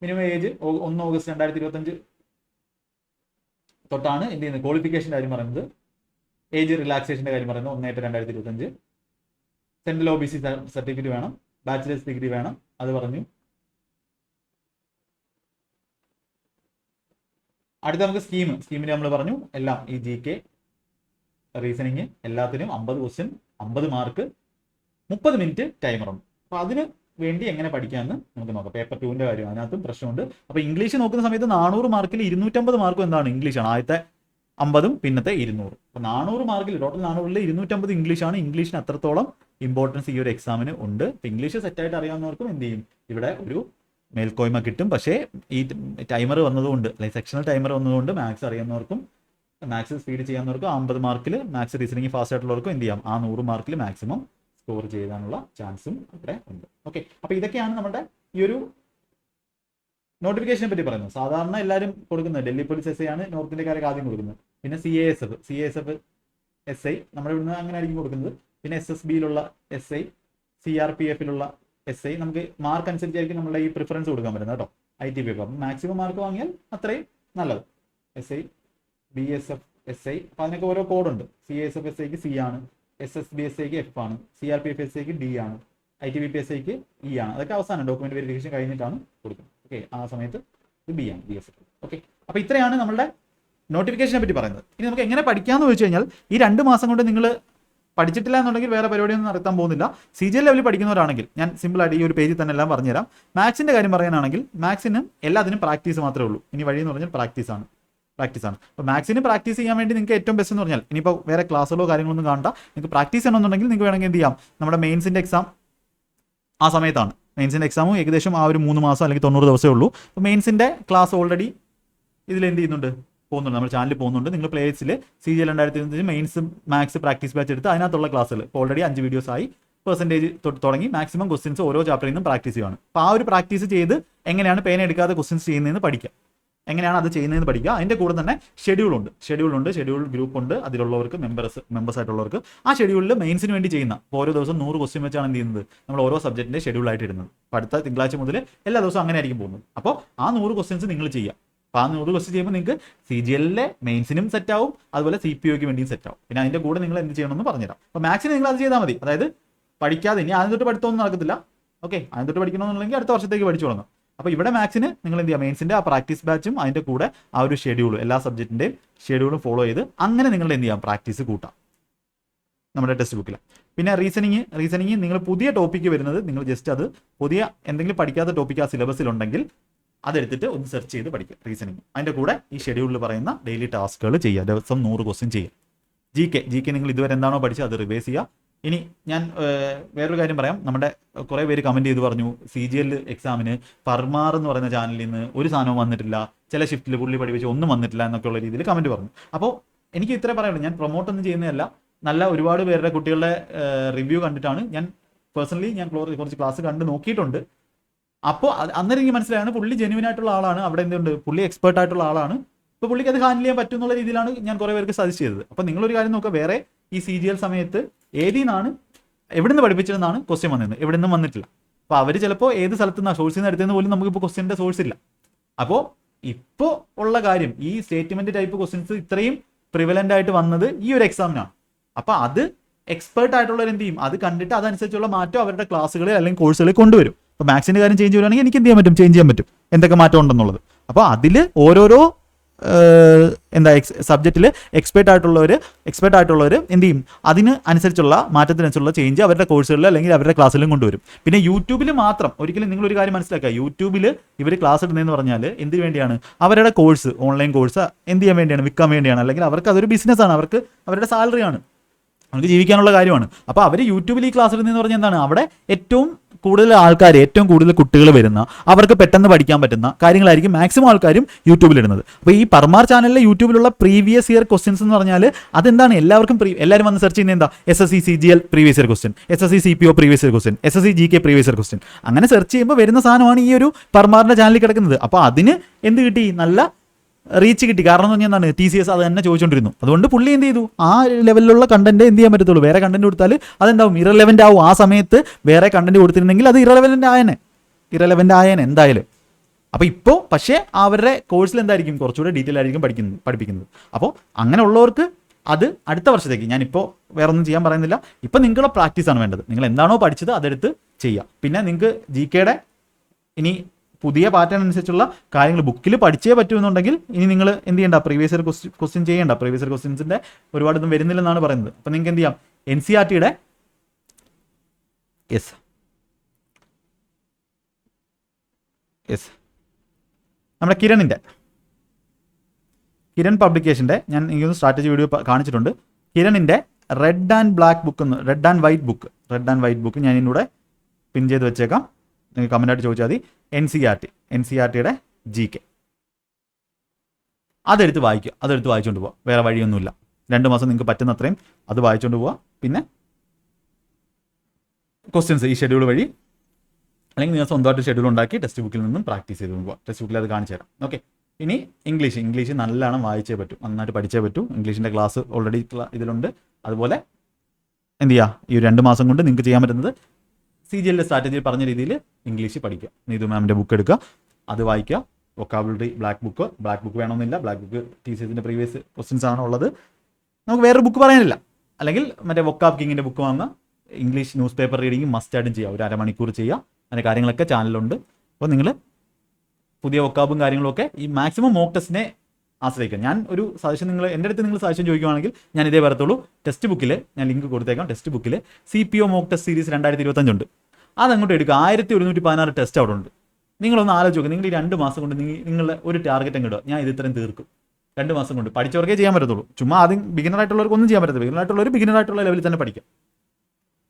മിനിമം ഏജ് ഒന്ന് ഓഗസ്റ്റ് രണ്ടായിരത്തി ഇരുപത്തഞ്ച് തൊട്ടാണ് എന്ത് ചെയ്യുന്നത്? ക്വാളിഫിക്കേഷന്റെ കാര്യം പറയുന്നത്. ഏജ് റിലാക്സേഷന്റെ കാര്യം പറയുന്നത് ഒന്ന് എട്ട് രണ്ടായിരത്തി ഇരുപത്തഞ്ച് central O B C certificate വേണം. ബാച്ചിലേഴ്സ് ഡിഗ്രി വേണം. അത് പറഞ്ഞു. അടുത്ത നമുക്ക് സ്കീം സ്കീമിന് നമ്മൾ പറഞ്ഞു. എല്ലാം ഈ ജി കെ റീസണിങ് എല്ലാത്തിനും അമ്പത് ക്വസ്റ്റ്യൻ അമ്പത് മാർക്ക് മുപ്പത് മിനിറ്റ് ടൈമറുണ്ട് അപ്പോൾ അതിന് വേണ്ടി എങ്ങനെ പഠിക്കാമെന്ന് നമുക്ക് നോക്കാം. പേപ്പർ ടൂവിന്റെ കാര്യം അതിനകത്തും പ്രശ്നമുണ്ട്. അപ്പോൾ ഇംഗ്ലീഷ് നോക്കുന്ന സമയത്ത് നാനൂറ് മാർക്കിൽ ഇരുന്നൂറ്റമ്പത് മാർക്കും എന്താണ്? ഇംഗ്ലീഷാണ് ആദ്യത്തെ അമ്പതും പിന്നത്തെ ഇരുന്നൂറ്. അപ്പോൾ നാനൂറ് മാർക്കിൽ ടോട്ടൽ നാനൂറിൽ ഇരുന്നൂറ്റമ്പത് ഇംഗ്ലീഷാണ് ഇംഗ്ലീഷിന് അത്രത്തോളം ഇമ്പോർട്ടൻസ് ഈ ഒരു എക്സാമിന് ഉണ്ട്. അപ്പോൾ ഇംഗ്ലീഷ് സെറ്റായിട്ട് അറിയാവുന്നവർക്കും എന്ത് ചെയ്യും? ഇവിടെ ഒരു മേൽക്കോയ്മ കിട്ടും. പക്ഷേ ഈ ടൈമർ വന്നതുകൊണ്ട് അല്ലെങ്കിൽ സെക്ഷണൽ ടൈമർ വന്നതുകൊണ്ട് മാത്സ് അറിയാവുന്നവർക്കും മാത്സ് സ്പീഡ് ചെയ്യാവുന്നവർക്കും അമ്പത് മാർക്കിൽ മാത്സ് റീസണിങ് ഫാസ്റ്റ് ആയിട്ടുള്ളവർക്കും എന്ത് ചെയ്യാം? ആ നൂറ് മാർക്കിൽ മാക്സിമം സ്കോർ ചെയ്യാനുള്ള ചാൻസും ഇവിടെ ഉണ്ട്. ഓക്കെ അപ്പൊ ഇതൊക്കെയാണ് നമ്മുടെ ഈ ഒരു നോട്ടിഫിക്കേഷനെ പറ്റി പറയുന്നത്. സാധാരണ എല്ലാവരും കൊടുക്കുന്നത് ഡൽഹി പോലീസ് എസ് ഐ ആണ് നോർത്ത് ഇന്ത്യക്കാരൊക്കെ ആദ്യം കൊടുക്കുന്നത്. പിന്നെ C S F C S F S I നമ്മുടെ ഇവിടുന്ന് അങ്ങനെ ആയിരിക്കും കൊടുക്കുന്നത്. പിന്നെ S S ബിയിലുള്ള S I C R P എഫിലുള്ള S I നമുക്ക് മാർക്ക് അനുസരിച്ചായിരിക്കും നമ്മുടെ ഈ പ്രിഫറൻസ് കൊടുക്കാൻ പറ്റുന്നത് കേട്ടോ. ഐ ടി പി ഒക്കെ അപ്പം മാക്സിമം മാർക്ക് വാങ്ങിയാൽ അത്രയും നല്ലത്. S I B S F S I അപ്പം അതിനൊക്കെ ഓരോ കോഡുണ്ട് സി എസ് എഫ് എസ് ഐക്ക് സി ആണ്. എസ് എസ് ബി എസ് ഐക്ക് എഫ് ആണ്. C R P F S ഐക്ക് ഡി ആണ്. I T B P S ഐക്ക് ഇ ആണ്. അതൊക്കെ അവസാനം ഡോക്യുമെന്റ് വെരിഫിക്കേഷൻ കഴിഞ്ഞിട്ടാണ് കൊടുക്കുന്നത്. ഓക്കെ ആ സമയത്ത് ഇത് ബി ആണ് ബി എസ് ഓക്കെ അപ്പോൾ ഇത്രയാണ് നമ്മുടെ നോട്ടിഫിക്കേഷനെ പറ്റി പറയുന്നത്. ഇനി നമുക്ക് എങ്ങനെ പഠിക്കാമെന്ന് ചോദിച്ചു കഴിഞ്ഞാൽ ഈ രണ്ട് മാസം കൊണ്ട് നിങ്ങൾ പഠിച്ചിട്ടില്ല എന്നുണ്ടെങ്കിൽ വേറെ പരിപാടിയൊന്നും നടത്താൻ പോകുന്നില്ല. സി ജി ലെവലിൽ പഠിക്കുന്നവരാണെങ്കിൽ ഞാൻ സിമ്പിൾ ആയിട്ട് ഈ ഒരു പേജിൽ തന്നെ എല്ലാം പറഞ്ഞുതരാം. മാത്സിന്റെ കാര്യം പറയാനാണെങ്കിൽ മാത്സിനും എല്ലാത്തിനും പ്രാക്ടീസ് മാത്രമേ ഉള്ളൂ. ഇനി വഴി എന്ന് പറഞ്ഞാൽ പ്രാക്ടീസ് ആണ് പ്രാക്ടീസ് ആണ്. അപ്പോൾ മാത്സിന് പ്രാക്ടീസ് ചെയ്യാൻ വേണ്ടി നിങ്ങൾക്ക് ഏറ്റവും ബെസ്റ്റ് എന്ന് പറഞ്ഞാൽ ഇനിയിപ്പോൾ വേറെ ക്ലാസ്സുകളോ കാര്യങ്ങളൊന്നും കാണണ്ട. നിങ്ങൾക്ക് പ്രാക്ടീസ് ചെയ്യണമെന്നുണ്ടെങ്കിൽ നിങ്ങൾക്ക് വേണമെങ്കിൽ എന്ത് ചെയ്യാം? നമ്മുടെ മെയിൻസിന്റെ എക്സാം ആ സമയത്താണ്. മെയിൻസിന്റെ എക്സാമും ഏകദേശം ആ ഒരു മൂന്ന് മാസം അല്ലെങ്കിൽ തൊണ്ണൂറ് ദിവസമേ ഉള്ളൂ. അപ്പോൾ മെയിൻസിന്റെ ക്ലാസ് ഓൾറെഡി ഇതിൽ എന്ത് ചെയ്യുന്നുണ്ട്? പോകുന്നുണ്ട്. നമ്മുടെ ചാനലിൽ പോകുന്നുണ്ട്. നിങ്ങൾ പ്ലേസിൽ സി ജി രണ്ടായിരത്തി ഇരുപത്തി മെയിൻസ് മാത്സ് പ്രാക്ടീസ് ബാച്ച് എടുത്ത് അതിനകത്തുള്ള ക്ലാസ്സുകൾ ഇപ്പോൾ ഓൾറെഡി അഞ്ച് വീഡിയോസ് ആയി. പെർസെന്റേജ് തൊട്ട് തുടങ്ങി. മാക്സിമം ക്വസ്റ്റ്യൻസ് ഓരോ ചാപ്റ്ററിൽ നിന്നും പ്രാക്ടീസ് ചെയ്യുകയാണ് അപ്പോൾ ആ ഒരു പ്രാക്ടീസ് ചെയ്ത് എങ്ങനെയാണ് പേന എടുക്കാതെ ക്വസ്റ്റ്യൻസ് ചെയ്യുന്നതെന്ന് പഠിക്കാം. എങ്ങനെയാണ് അത് ചെയ്യുന്നതെന്ന് പഠിക്കുക. അതിന്റെ കൂടെ തന്നെ ഷെഡ്യൂൾ ഉണ്ട്. ഷെഡ്യൂൾ ഉണ്ട് ഷെഡ്യൂൾ ഗ്രൂപ്പ് ഉണ്ട്. അതിലുള്ളവർക്ക് മെമ്പേഴ്സ് മെമ്പേഴ്സ് ആയിട്ടുള്ളവർക്ക് ആ ഷെഡ്യൂളിൽ മെയിൻസിന് വേണ്ടി ചെയ്യുന്ന ഓരോ ദിവസം നൂറ് ക്വസ്റ്റ്യൻ വെച്ചാണ് എന്ത് ചെയ്യുന്നത്? നമ്മൾ ഓരോ സബ്ജക്റ്റിന്റെ ഷെഡ്യൂൾ ആയിട്ട് ഇടുന്നത്. അടുത്ത തിങ്കളാഴ്ച മുതൽ എല്ലാ ദിവസവും അങ്ങനെ ആയിരിക്കും പോകുന്നത്. അപ്പോൾ ആ നൂറ് ക്വസ്റ്റ്യൻസ് നിങ്ങൾ ചെയ്യുക. അപ്പോൾ ആ നൂറ് ക്വസ്റ്റ്യൻ ചെയ്യുമ്പോൾ നിങ്ങൾക്ക് സി ജി എല്ലിലെ മെയിൻസിനും സെറ്റ് ആവും അതുപോലെ സി പി ഒക്ക് വേണ്ടിയും സെറ്റ് ആവും. പിന്നെ അതിന്റെ കൂടെ നിങ്ങൾ എന്ത് ചെയ്യണമെന്ന് പറഞ്ഞുതരാം. അപ്പോൾ മാത്സിന് നിങ്ങൾ അത് ചെയ്താൽ മതി. അതായത് പഠിക്കാതെ ഇനി ആദ്യം തൊട്ട് പഠിത്തമൊന്നും നടക്കത്തില്ല. ഓക്കെ ആദ്യം തൊട്ട് പഠിക്കണമെന്നുണ്ടെങ്കിൽ അടുത്ത വർഷത്തേക്ക് പഠിച്ചു തുടങ്ങും അപ്പോൾ ഇവിടെ മാത്സിന് നിങ്ങൾ എന്ത് ചെയ്യുക? മെയിൻസിന്റെ ആ പ്രാക്ടീസ് ബാച്ചും അതിന്റെ കൂടെ ആ ഒരു ഷെഡ്യൂളും എല്ലാ സബ്ജക്റ്റിന്റെയും ഷെഡ്യൂളും ഫോളോ ചെയ്ത് അങ്ങനെ നിങ്ങൾ എന്ത് ചെയ്യാം പ്രാക്ടീസ് കൂട്ടാം നമ്മുടെ ടെക്സ്റ്റ് ബുക്കിൽ പിന്നെ റീസണിങ് റീസണിങ് നിങ്ങൾ പുതിയ ടോപ്പിക്ക് വരുന്നത് നിങ്ങൾ ജസ്റ്റ് അത് പുതിയ എന്തെങ്കിലും പഠിക്കാത്ത ടോപ്പിക്ക് ആ സിലബസിൽ ഉണ്ടെങ്കിൽ അതെടുത്തിട്ട് ഒന്ന് സെർച്ച് ചെയ്ത് പഠിക്കുക റീസണിങ് അതിന്റെ കൂടെ ഈ ഷെഡ്യൂളിൽ പറയുന്ന ഡെയിലി ടാസ്കുകൾ ചെയ്യുക. ദിവസം നൂറ് ക്വസ്റ്റ്യൻ ചെയ്യുക. ജി കെ ജി കെ നിങ്ങൾ ഇതുവരെ എന്താണോ പഠിച്ചത് അത് റിവേഴ്സ് ചെയ്യുക. ഇനി ഞാൻ വേറൊരു കാര്യം പറയാം. നമ്മുടെ കുറേ പേര് കമന്റ് ചെയ്ത് പറഞ്ഞു സി ജി എൽ എക്സാമിന് ഫർമാർ എന്ന് പറയുന്ന ചാനലിൽ നിന്ന് ഒരു സാധനവും വന്നിട്ടില്ല. ചില ഷിഫ്റ്റിൽ പുള്ളി പഠിപ്പിച്ച് ഒന്നും വന്നിട്ടില്ല എന്നൊക്കെയുള്ള രീതിയിൽ കമന്റ് പറഞ്ഞു. അപ്പോൾ എനിക്ക് ഇത്രേ പറയുള്ളൂ ഞാൻ പ്രൊമോട്ട് ഒന്നും ചെയ്യുന്നതല്ല. നല്ല ഒരുപാട് പേരുടെ കുട്ടികളുടെ റിവ്യൂ കണ്ടിട്ടാണ് ഞാൻ പേഴ്സണലി ഞാൻ കുറച്ച് ക്ലാസ് കണ്ട് നോക്കിയിട്ടുണ്ട്. അപ്പോൾ അന്നേരം എനിക്ക് മനസ്സിലായാണ് പുള്ളി ജെന്യൂൻ ആയിട്ടുള്ള ആളാണ്. അവിടെ എന്തുണ്ട്? പുള്ളി എക്സ്പേർട്ട് ആയിട്ടുള്ള ആളാണ്. ഇപ്പോൾ പുള്ളിക്ക് അത് ഹാൻഡിൽ ചെയ്യാൻ പറ്റുന്നുള്ള രീതിയിലാണ് ഞാൻ കുറേ പേർക്ക് സജസ്റ്റ് ചെയ്തത്. അപ്പോൾ നിങ്ങളൊരു കാര്യം നോക്കുക. വേറെ ഈ സി ജി എൽ സമയത്ത് ഏതിൽ നിന്നാണ് എവിടെ നിന്ന് പഠിപ്പിച്ചതെന്നാണ് ക്വസ്റ്റ്യൻ വന്നിരുന്നത് എവിടെ നിന്നും വന്നിട്ടില്ല. അപ്പോൾ അവർ ചിലപ്പോൾ ഏത് സ്ഥലത്തു നിന്നാണ് സോഴ്സിൽ നിന്ന് എടുത്തതെന്ന് പോലും നമുക്കിപ്പോൾ ക്വസ്റ്റ്യന്റെ സോഴ്സ് ഇല്ല. അപ്പോൾ ഇപ്പോൾ ഉള്ള കാര്യം ഈ സ്റ്റേറ്റ്മെന്റ് ടൈപ്പ് ക്വസ്റ്റ്യൻസ് ഇത്രയും പ്രിവലന്റ് ആയിട്ട് വന്നത് ഈ ഒരു എക്സാമിനാണ് അപ്പോൾ അത് എക്സ്പേർട്ട് ആയിട്ടുള്ളവർ എന്ത് ചെയ്യും? അത് കണ്ടിട്ട് അതനുസരിച്ചുള്ള മാറ്റം അവരുടെ ക്ലാസ്സുകളിൽ അല്ലെങ്കിൽ കോഴ്സുകളിൽ കൊണ്ടുവരും. അപ്പോൾ മാത്സിന്റെ കാര്യം ചേഞ്ച് ചെയ്യുകയാണെങ്കിൽ എനിക്ക് എന്ത് ചെയ്യാൻ പറ്റും? ചേഞ്ച് ചെയ്യാൻ പറ്റും. എന്തൊക്കെ മാറ്റം ഉണ്ടെന്നുള്ളത്. അപ്പോൾ അതിൽ ഓരോരോ എന്താ എക്സ് സബ്ജക്റ്റിൽ എക്സ്പേർട്ട് ആയിട്ടുള്ളവർ എക്സ്പേർട്ട് ആയിട്ടുള്ളവർ എന്ത് ചെയ്യും? അതിന് അനുസരിച്ചുള്ള മാറ്റത്തിനനുസരിച്ചുള്ള ചേഞ്ച് അവരുടെ കോഴ്സുകളിൽ അല്ലെങ്കിൽ അവരുടെ ക്ലാസ്സിലും കൊണ്ടുവരും. പിന്നെ യൂട്യൂബിൽ മാത്രം ഒരിക്കലും നിങ്ങൾ ഒരു കാര്യം മനസ്സിലാക്കുക. യൂട്യൂബിൽ ഇവർ ക്ലാസ് ഇടുന്നതെന്ന് പറഞ്ഞാൽ എന്തിനു വേണ്ടിയാണ്? അവരുടെ കോഴ്സ് ഓൺലൈൻ കോഴ്സ് എന്ത് ചെയ്യാൻ വേണ്ടിയാണ്? വിൽക്കാൻ വേണ്ടിയാണ്. അല്ലെങ്കിൽ അവർക്ക് അതൊരു ബിസിനസ്സാണ് അവർക്ക് അവരുടെ സാലറിയാണ് അവർക്ക് ജീവിക്കാനുള്ള കാര്യമാണ്. അപ്പോൾ അവർ യൂട്യൂബിൽ ഈ ക്ലാസ് ഇടുന്നതെന്ന് പറഞ്ഞാൽ എന്താണ്? അവിടെ ഏറ്റവും കൂടുതൽ ആൾക്കാർ ഏറ്റവും കൂടുതൽ കുട്ടികൾ വരുന്ന അവർക്ക് പെട്ടെന്ന് പഠിക്കാൻ പറ്റുന്ന കാര്യങ്ങളായിരിക്കും മാക്സിമം ആൾക്കാരും യൂട്യൂബിൽ ഇടുന്നത്. അപ്പോൾ ഈ പർമാർ ചാനലിലെ യൂട്യൂബിലുള്ള പ്രീവിയസ് ഇയർ ക്വസ്റ്റ്യൻസ് എന്ന് പറഞ്ഞാൽ അതെന്താണ്? എല്ലാവർക്കും എല്ലാവരും വന്ന് സെർച്ച് ചെയ്യുന്നത് എന്താ? S S C C G L previous year question S S C C P O previous year question S S C G K previous year question അങ്ങനെ സെർച്ച് ചെയ്യുമ്പോൾ വരുന്ന സാധനമാണ് ഈ ഒരു പർമാറിന്റെ ചാനലിൽ കിടക്കുന്നത്. അപ്പോൾ അതിന് എന്ത് കിട്ടി? നല്ല റീച്ച് കിട്ടി. കാരണം എന്ന് പറഞ്ഞാൽ ടി സി എസ് അത് തന്നെ ചോദിച്ചുകൊണ്ടിരുന്നു അതുകൊണ്ട് പുള്ളി എന്ത് ചെയ്തു? ആ ലെവലിലുള്ള കണ്ടന്റ് എന്ത് ചെയ്യാൻ പറ്റത്തുള്ളൂ? വേറെ കണ്ടന്റ് കൊടുത്താൽ അതെന്താവും? ഇറലവന്റ് ആവും. ആ സമയത്ത് വേറെ കണ്ടന്റ് കൊടുത്തിരുന്നെങ്കിൽ അത് ഇറലവന്റ് ആയനെ. ഇറലവന്റ് ആയനെ എന്തായാലും. അപ്പോൾ ഇപ്പോൾ പക്ഷേ അവരുടെ കോഴ്സിൽ എന്തായിരിക്കും? കുറച്ചുകൂടെ ഡീറ്റെയിൽ ആയിരിക്കും പഠിക്കുന്നത് പഠിപ്പിക്കുന്നത്. അപ്പോൾ അങ്ങനെയുള്ളവർക്ക് അത് അടുത്ത വർഷത്തേക്ക്. ഞാനിപ്പോൾ വേറെ ഒന്നും ചെയ്യാൻ പറയുന്നില്ല. ഇപ്പം നിങ്ങളുടെ പ്രാക്ടീസാണ് വേണ്ടത്. നിങ്ങൾ എന്താണോ പഠിച്ചത് അതെടുത്ത് ചെയ്യുക. പിന്നെ നിങ്ങൾക്ക് ജി കെയുടെ ഇനി പുതിയ പാറ്റേൺ അനുസരിച്ചുള്ള കാര്യങ്ങൾ ബുക്കിൽ പഠിച്ചേ പറ്റുമെന്നുണ്ടെങ്കിൽ ഇനി നിങ്ങൾ എന്ത് ചെയ്യണ്ട? പ്രീവിയസ് ഇയർ ക്വസ്റ്റ്യൻ ചെയ്യേണ്ട. പ്രീവിയസ് ഇയർ ക്വസ്റ്റ്യൻസിന്റെ ഒരുപാട് ഇതും വരുന്നില്ലെന്നാണ് പറയുന്നത്. അപ്പം നിങ്ങൾക്ക് എന്ത് ചെയ്യാം? എൻ സി ആർ ടിയുടെ യെസ് യെസ് നമ്മുടെ കിരണിന്റെ കിരൺ പബ്ലിക്കേഷന്റെ ഞാൻ എനിക്കൊന്ന് സ്ട്രാറ്റജി വീഡിയോ കാണിച്ചിട്ടുണ്ട്. കിരണിന്റെ റെഡ് ആൻഡ് ബ്ലാക്ക് ബുക്ക് എന്ന് red and white book red and white book ഞാൻ ഇതിലൂടെ പിൻ ചെയ്ത് വെച്ചേക്കാം. നിങ്ങൾ കമന്റായിട്ട് ചോദിച്ചാൽ മതി. N C R T N C R ടിയുടെ ജി കെ അതെടുത്ത് വായിക്കുക. അതെടുത്ത് വായിച്ചുകൊണ്ട് പോവാം. വേറെ വഴിയൊന്നുമില്ല. രണ്ട് മാസം നിങ്ങൾക്ക് പറ്റുന്ന അത്രയും അത് വായിച്ചുകൊണ്ട് പോവാം. പിന്നെ ക്വസ്റ്റ്യൻസ് ഈ ഷെഡ്യൂൾ വഴി അല്ലെങ്കിൽ നിങ്ങൾ സ്വന്തമായിട്ട് ഷെഡ്യൂൾ ഉണ്ടാക്കി ടെക്സ്റ്റ് ബുക്കിൽ നിന്നും പ്രാക്ടീസ് ചെയ്ത് പോകാം ടെക്സ്റ്റ് ബുക്കിൽ അത് കാണിച്ചു തരാം. ഓക്കെ ഇനി ഇംഗ്ലീഷ് ഇംഗ്ലീഷ് നല്ലോണം വായിച്ചേ പറ്റൂ. നന്നായിട്ട് പഠിച്ചേ പറ്റൂ. ഇംഗ്ലീഷിന്റെ ക്ലാസ് ഓൾറെഡി ഇതിലുണ്ട്. അതുപോലെ എന്ത് ചെയ്യുക ഈ രണ്ട് മാസം കൊണ്ട് നിങ്ങൾക്ക് ചെയ്യാൻ പറ്റുന്നത് സി ജി എല്ലിന്റെ സ്ട്രാറ്റജി പറഞ്ഞ രീതിയിൽ ഇംഗ്ലീഷ് പഠിക്കുക. നീതു മാമിന്റെ ബുക്ക് എടുക്കുക. അത് വായിക്കുക. Vocabulary black book black book വേണമെന്നില്ല. ബ്ലാക്ക് ബുക്ക് ടി സി എസിന്റെ പ്രീവിയസ് ക്വസ്റ്റ്യൻസ് ആണ് ഉള്ളത്. നമുക്ക് വേറൊരു ബുക്ക് പറയാനില്ല. അല്ലെങ്കിൽ മറ്റേ വൊക്കാബ് കിങ്ങിന്റെ ബുക്ക് വാങ്ങുക. English news paper reading must ആയിട്ടും ചെയ്യുക ഒരു അരമണിക്കൂർ ചെയ്യുക അങ്ങനെ കാര്യങ്ങളൊക്കെ ചാനലുണ്ട് അപ്പോൾ നിങ്ങൾ പുതിയ വൊക്കാബും കാര്യങ്ങളൊക്കെ ഈ മാക്സിമം മോക്ക് ആശ്രയിക്കുക ഞാൻ ഒരു സജഷൻ നിങ്ങൾ എന്റെ അടുത്ത് നിങ്ങൾ സജഷൻ ചോദിക്കുകയാണെങ്കിൽ ഞാൻ ഇതേ വരത്തുള്ളൂ. ടെക്സ്റ്റ് ബുക്കിൽ ഞാൻ ലിങ്ക് കൊടുത്തേക്കാം. ടെസ്റ്റ് ബുക്കിൽ C P O mock test series രണ്ടായിരത്തി ഇരുപത്തഞ്ചുണ്ട് അതങ്ങോട്ട് എടുക്കുക. ആയിരത്തി ഒരുന്നൂറ്റി പതിനാറ് ടെസ്റ്റ് അവിടെ ഉണ്ട്. നിങ്ങളൊന്ന് ആലോചിച്ച് നോക്കുക നിങ്ങൾ ഈ രണ്ട് മാസം കൊണ്ട് നിങ്ങളുടെ ഒരു ടാർഗറ്റ് അങ്ങ് ഇടുക? ഞാൻ ഇത് ഇത്രയും തീർക്കും. രണ്ട് മാസം കൊണ്ട്. പഠിച്ചവർക്കേ ചെയ്യാൻ പറ്റത്തുള്ളൂ. ചുമ്മാ ആദ്യം ബിഗിനർ ആയിട്ടുള്ളവർക്ക് ഒന്നും ചെയ്യാൻ പറ്റത്തില്ല. ബിഗിനർ ആയിട്ടുള്ളവർ ബിഗിനർ ആയിട്ടുള്ള ലെവലിൽ തന്നെ പഠിക്കാം.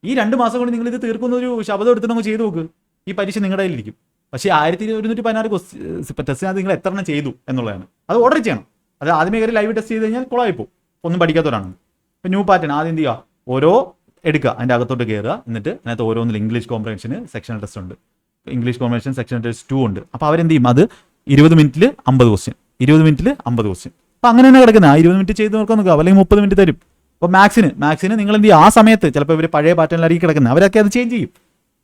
ഈ രണ്ട് മാസം കൊണ്ട് നിങ്ങൾ ഇത് തീർക്കുന്ന ഒരു ശബ്ദം എടുത്തിട്ട് നമുക്ക് ചെയ്തു നോക്ക്. ഈ പരീക്ഷ നിങ്ങളുടെ കയ്യിലിരിക്കും. പക്ഷേ ആയിരത്തി ഒരുന്നൂറ്റി പതിനാറ് ക്വസ്റ്റ് ടെസ്റ്റിനകത്ത് നിങ്ങൾ എത്ര എണ്ണം ചെയ്തു എന്നുള്ളതാണ്. അത് ഓർഡർ ചെയ്യണം. അത് ആദ്യമേ കയറി ലൈവ് ടെസ്റ്റ് ചെയ്ത് കഴിഞ്ഞാൽ കുളമായി പോകും ഒന്നും പഠിക്കാത്തവരാണ്. ഇപ്പം ന്യൂ പാറ്റേൺ ആദ്യം എന്ത് ചെയ്യുക? ഓരോ എടുക്കുക. അതിന്റെ അകത്തോട്ട് കയറുക എന്നിട്ട് അതിനകത്ത് ഓരോന്നിൽ ഇംഗ്ലീഷ് കോമ്പ്രഹൻഷന് സെക്ഷൻ ടെസ്റ്റ് ഉണ്ട്. English comprehension section test two ഉണ്ട്. അപ്പോൾ അവരെന്ത് ചെയ്യും? അത് ഇരുപത് മിനിറ്റിൽ അമ്പത് ക്വസ്റ്റ്യൻ ഇരുപത് മിനിറ്റിൽ അമ്പത് ക്വസ്റ്റ്യൻ അപ്പോൾ അങ്ങനെ തന്നെ കിടക്കുന്നത് ആ ഇരുപത് മിനിറ്റ് ചെയ്ത് നോക്കാൻ നോക്കുക അല്ലെങ്കിൽ മുപ്പത് മിനിറ്റ് തരും. അപ്പോൾ മാത്സിന് മാത്സിന് നിങ്ങൾ എന്ത് ചെയ്യും ആ സമയത്ത് ചിലപ്പോൾ ഇവർ പഴയ പാറ്റേണിലായിരിക്കും കിടക്കുന്നത് അവരൊക്കെ അത് ചേഞ്ച് ചെയ്യും.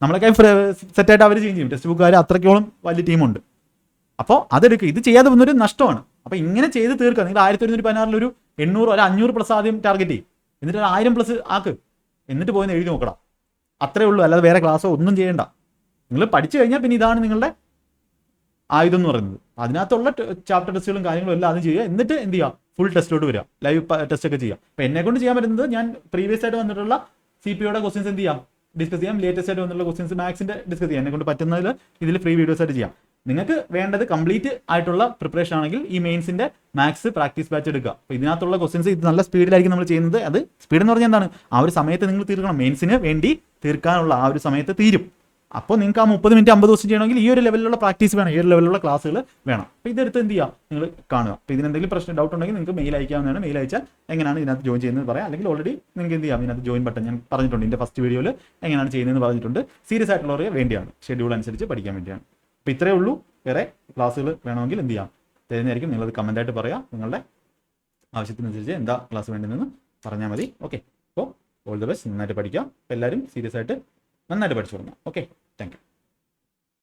നമ്മളൊക്കെ സെറ്റായിട്ട് അവർ ചേഞ്ച് ചെയ്യും. ടെക്സ്റ്റ് ബുക്കുകാർ അത്രയ്ക്കോളം വലിയ ടീമുണ്ട് അപ്പോൾ അതെടുക്കുക ഇത് ചെയ്യാതെ വന്നൊരു നഷ്ടമാണ്. അപ്പോൾ ഇങ്ങനെ ചെയ്ത് തീർക്കുക നിങ്ങൾ ആയിരത്തി ഒരുന്നൂറ്റി പതിനാറിൽ ഒരു എണ്ണൂറ് ഒരു അഞ്ഞൂറ് പ്ലസ് ആദ്യം ടാർഗറ്റ് ചെയ്യും. എന്നിട്ട് ഒരു ആയിരം പ്ലസ് ആക്ക്. എന്നിട്ട് പോയി എഴുതി നോക്കടാ. അത്രേ ഉള്ളൂ. അല്ലാതെ വേറെ ക്ലാസ്സോ ഒന്നും ചെയ്യേണ്ട. നിങ്ങൾ പഠിച്ചു കഴിഞ്ഞാൽ പിന്നെ ഇതാണ് നിങ്ങളുടെ ആയുധം എന്ന് പറയുന്നത്. അതിനകത്തുള്ള ചാപ്റ്റർ ടെസ്റ്റുകളും കാര്യങ്ങളും എല്ലാം ആദ്യം ചെയ്യുക. എന്നിട്ട് എന്ത് ചെയ്യുക? ഫുൾ ടെസ്റ്റിലോട്ട് വരിക. ലൈവ് ടെസ്റ്റ് ഒക്കെ ചെയ്യുക. അപ്പോൾ എന്നെ കൊണ്ട് ചെയ്യാൻ പറ്റുന്നത് ഞാൻ പ്രീവിയസ് ആയിട്ട് വന്നിട്ടുള്ള സി പി ഒയുടെ ക്വസ്റ്റ്യൻസ് എന്ത് ചെയ്യാം? ഡിസ്കസ് ചെയ്യാം. ലേറ്റസ്റ്റ് ആയിട്ട് വന്നുള്ള ക്വസ്റ്റ്യൻസ് മാത്സിന്റെ ഡിസ്കസ് ചെയ്യാം. എന്നെ കൊണ്ട് പറ്റുന്നതിൽ ഇതിൽ ഫ്രീ വീഡിയോസ് ആയിട്ട് ചെയ്യാം. നിങ്ങൾക്ക് വേണ്ടത് കംപ്ലീറ്റ് ആയിട്ടുള്ള പ്രിപ്പറേഷൻ ആണെങ്കിൽ ഈ മെയിൻസിന്റെ മാത്സ് പ്രാക്ടീസ് ബാച്ച് എടുക്കുക. അപ്പോൾ ഇതിനകത്തുള്ള ക്വസ്റ്റ്യൻസ് ഇത് നല്ല സ്പീഡിലായിരിക്കും നമ്മൾ ചെയ്യുന്നത്. അത് സ്പീഡ് എന്ന് പറഞ്ഞാൽ എന്താണ്? ആ ഒരു സമയത്ത് നിങ്ങൾ തീർക്കണം. മെയിൻസിന് വേണ്ടി തീർക്കാനുള്ള ആ ഒരു സമയത്ത് തീരും. അപ്പോൾ നിങ്ങൾക്ക് ആ മുപ്പത് മിനിറ്റ് അമ്പത് ദിവസം ചെയ്യണമെങ്കിൽ ഈ ഒരു ലെവലിലുള്ള പ്രാക്ടീസ് വേണം ഈ ഒരു ലെവലിലുള്ള ക്ലാസ്സുകൾ വേണം. അപ്പോൾ ഇതെടുത്ത് എന്ത് ചെയ്യുക നിങ്ങൾ കാണുക. അപ്പോൾ ഇതിനെന്തെങ്കിലും പ്രശ്നം ഡൗട്ട് ഉണ്ടെങ്കിൽ നിങ്ങൾക്ക് മെയിൽ അയക്കാവുന്നതാണ്. മെയിൽ അയച്ചാൽ എങ്ങനെയാണ് ഇതിനകത്ത് ജോയിൻ ചെയ്യുന്നത് പറയാം. അല്ലെങ്കിൽ ഓൾറെഡി നിങ്ങൾക്ക് എന്ത് ചെയ്യാം ഇതിനകത്ത് ജോയിൻ ബട്ടൺ ഞാൻ പറഞ്ഞിട്ടുണ്ട്. ഇതിന്റെ ഫസ്റ്റ് വീഡിയോയിൽ എങ്ങനെയാണ് ചെയ്യുന്നതെന്ന് പറഞ്ഞിട്ടുണ്ട്. സീരിയസ് ആയിട്ടുള്ളവരെ വേണ്ടിയാണ്. ഷെഡ്യൂൾ അനുസരിച്ച് പഠിക്കാൻ വേണ്ടിയാണ്. അപ്പോൾ ഇത്രയേ ഉള്ളൂ. വേറെ ക്ലാസ്സുകൾ വേണമെങ്കിൽ എന്ത് ചെയ്യാം? തരുന്നതായിരിക്കും. നിങ്ങളത് കമന്റായിട്ട് പറയാം. നിങ്ങളുടെ ആവശ്യത്തിനനുസരിച്ച് എന്താ ക്ലാസ് വേണ്ടതെന്ന് പറഞ്ഞാൽ മതി. ഓക്കെ അപ്പോൾ ഓൾ ദ ബെസ്റ്റ് നന്നായിട്ട് പഠിക്കാം. എല്ലാവരും സീരിയസ് ആയിട്ട് നന്നായിട്ട് പഠിച്ചു തുടങ്ങാം. Okay thank you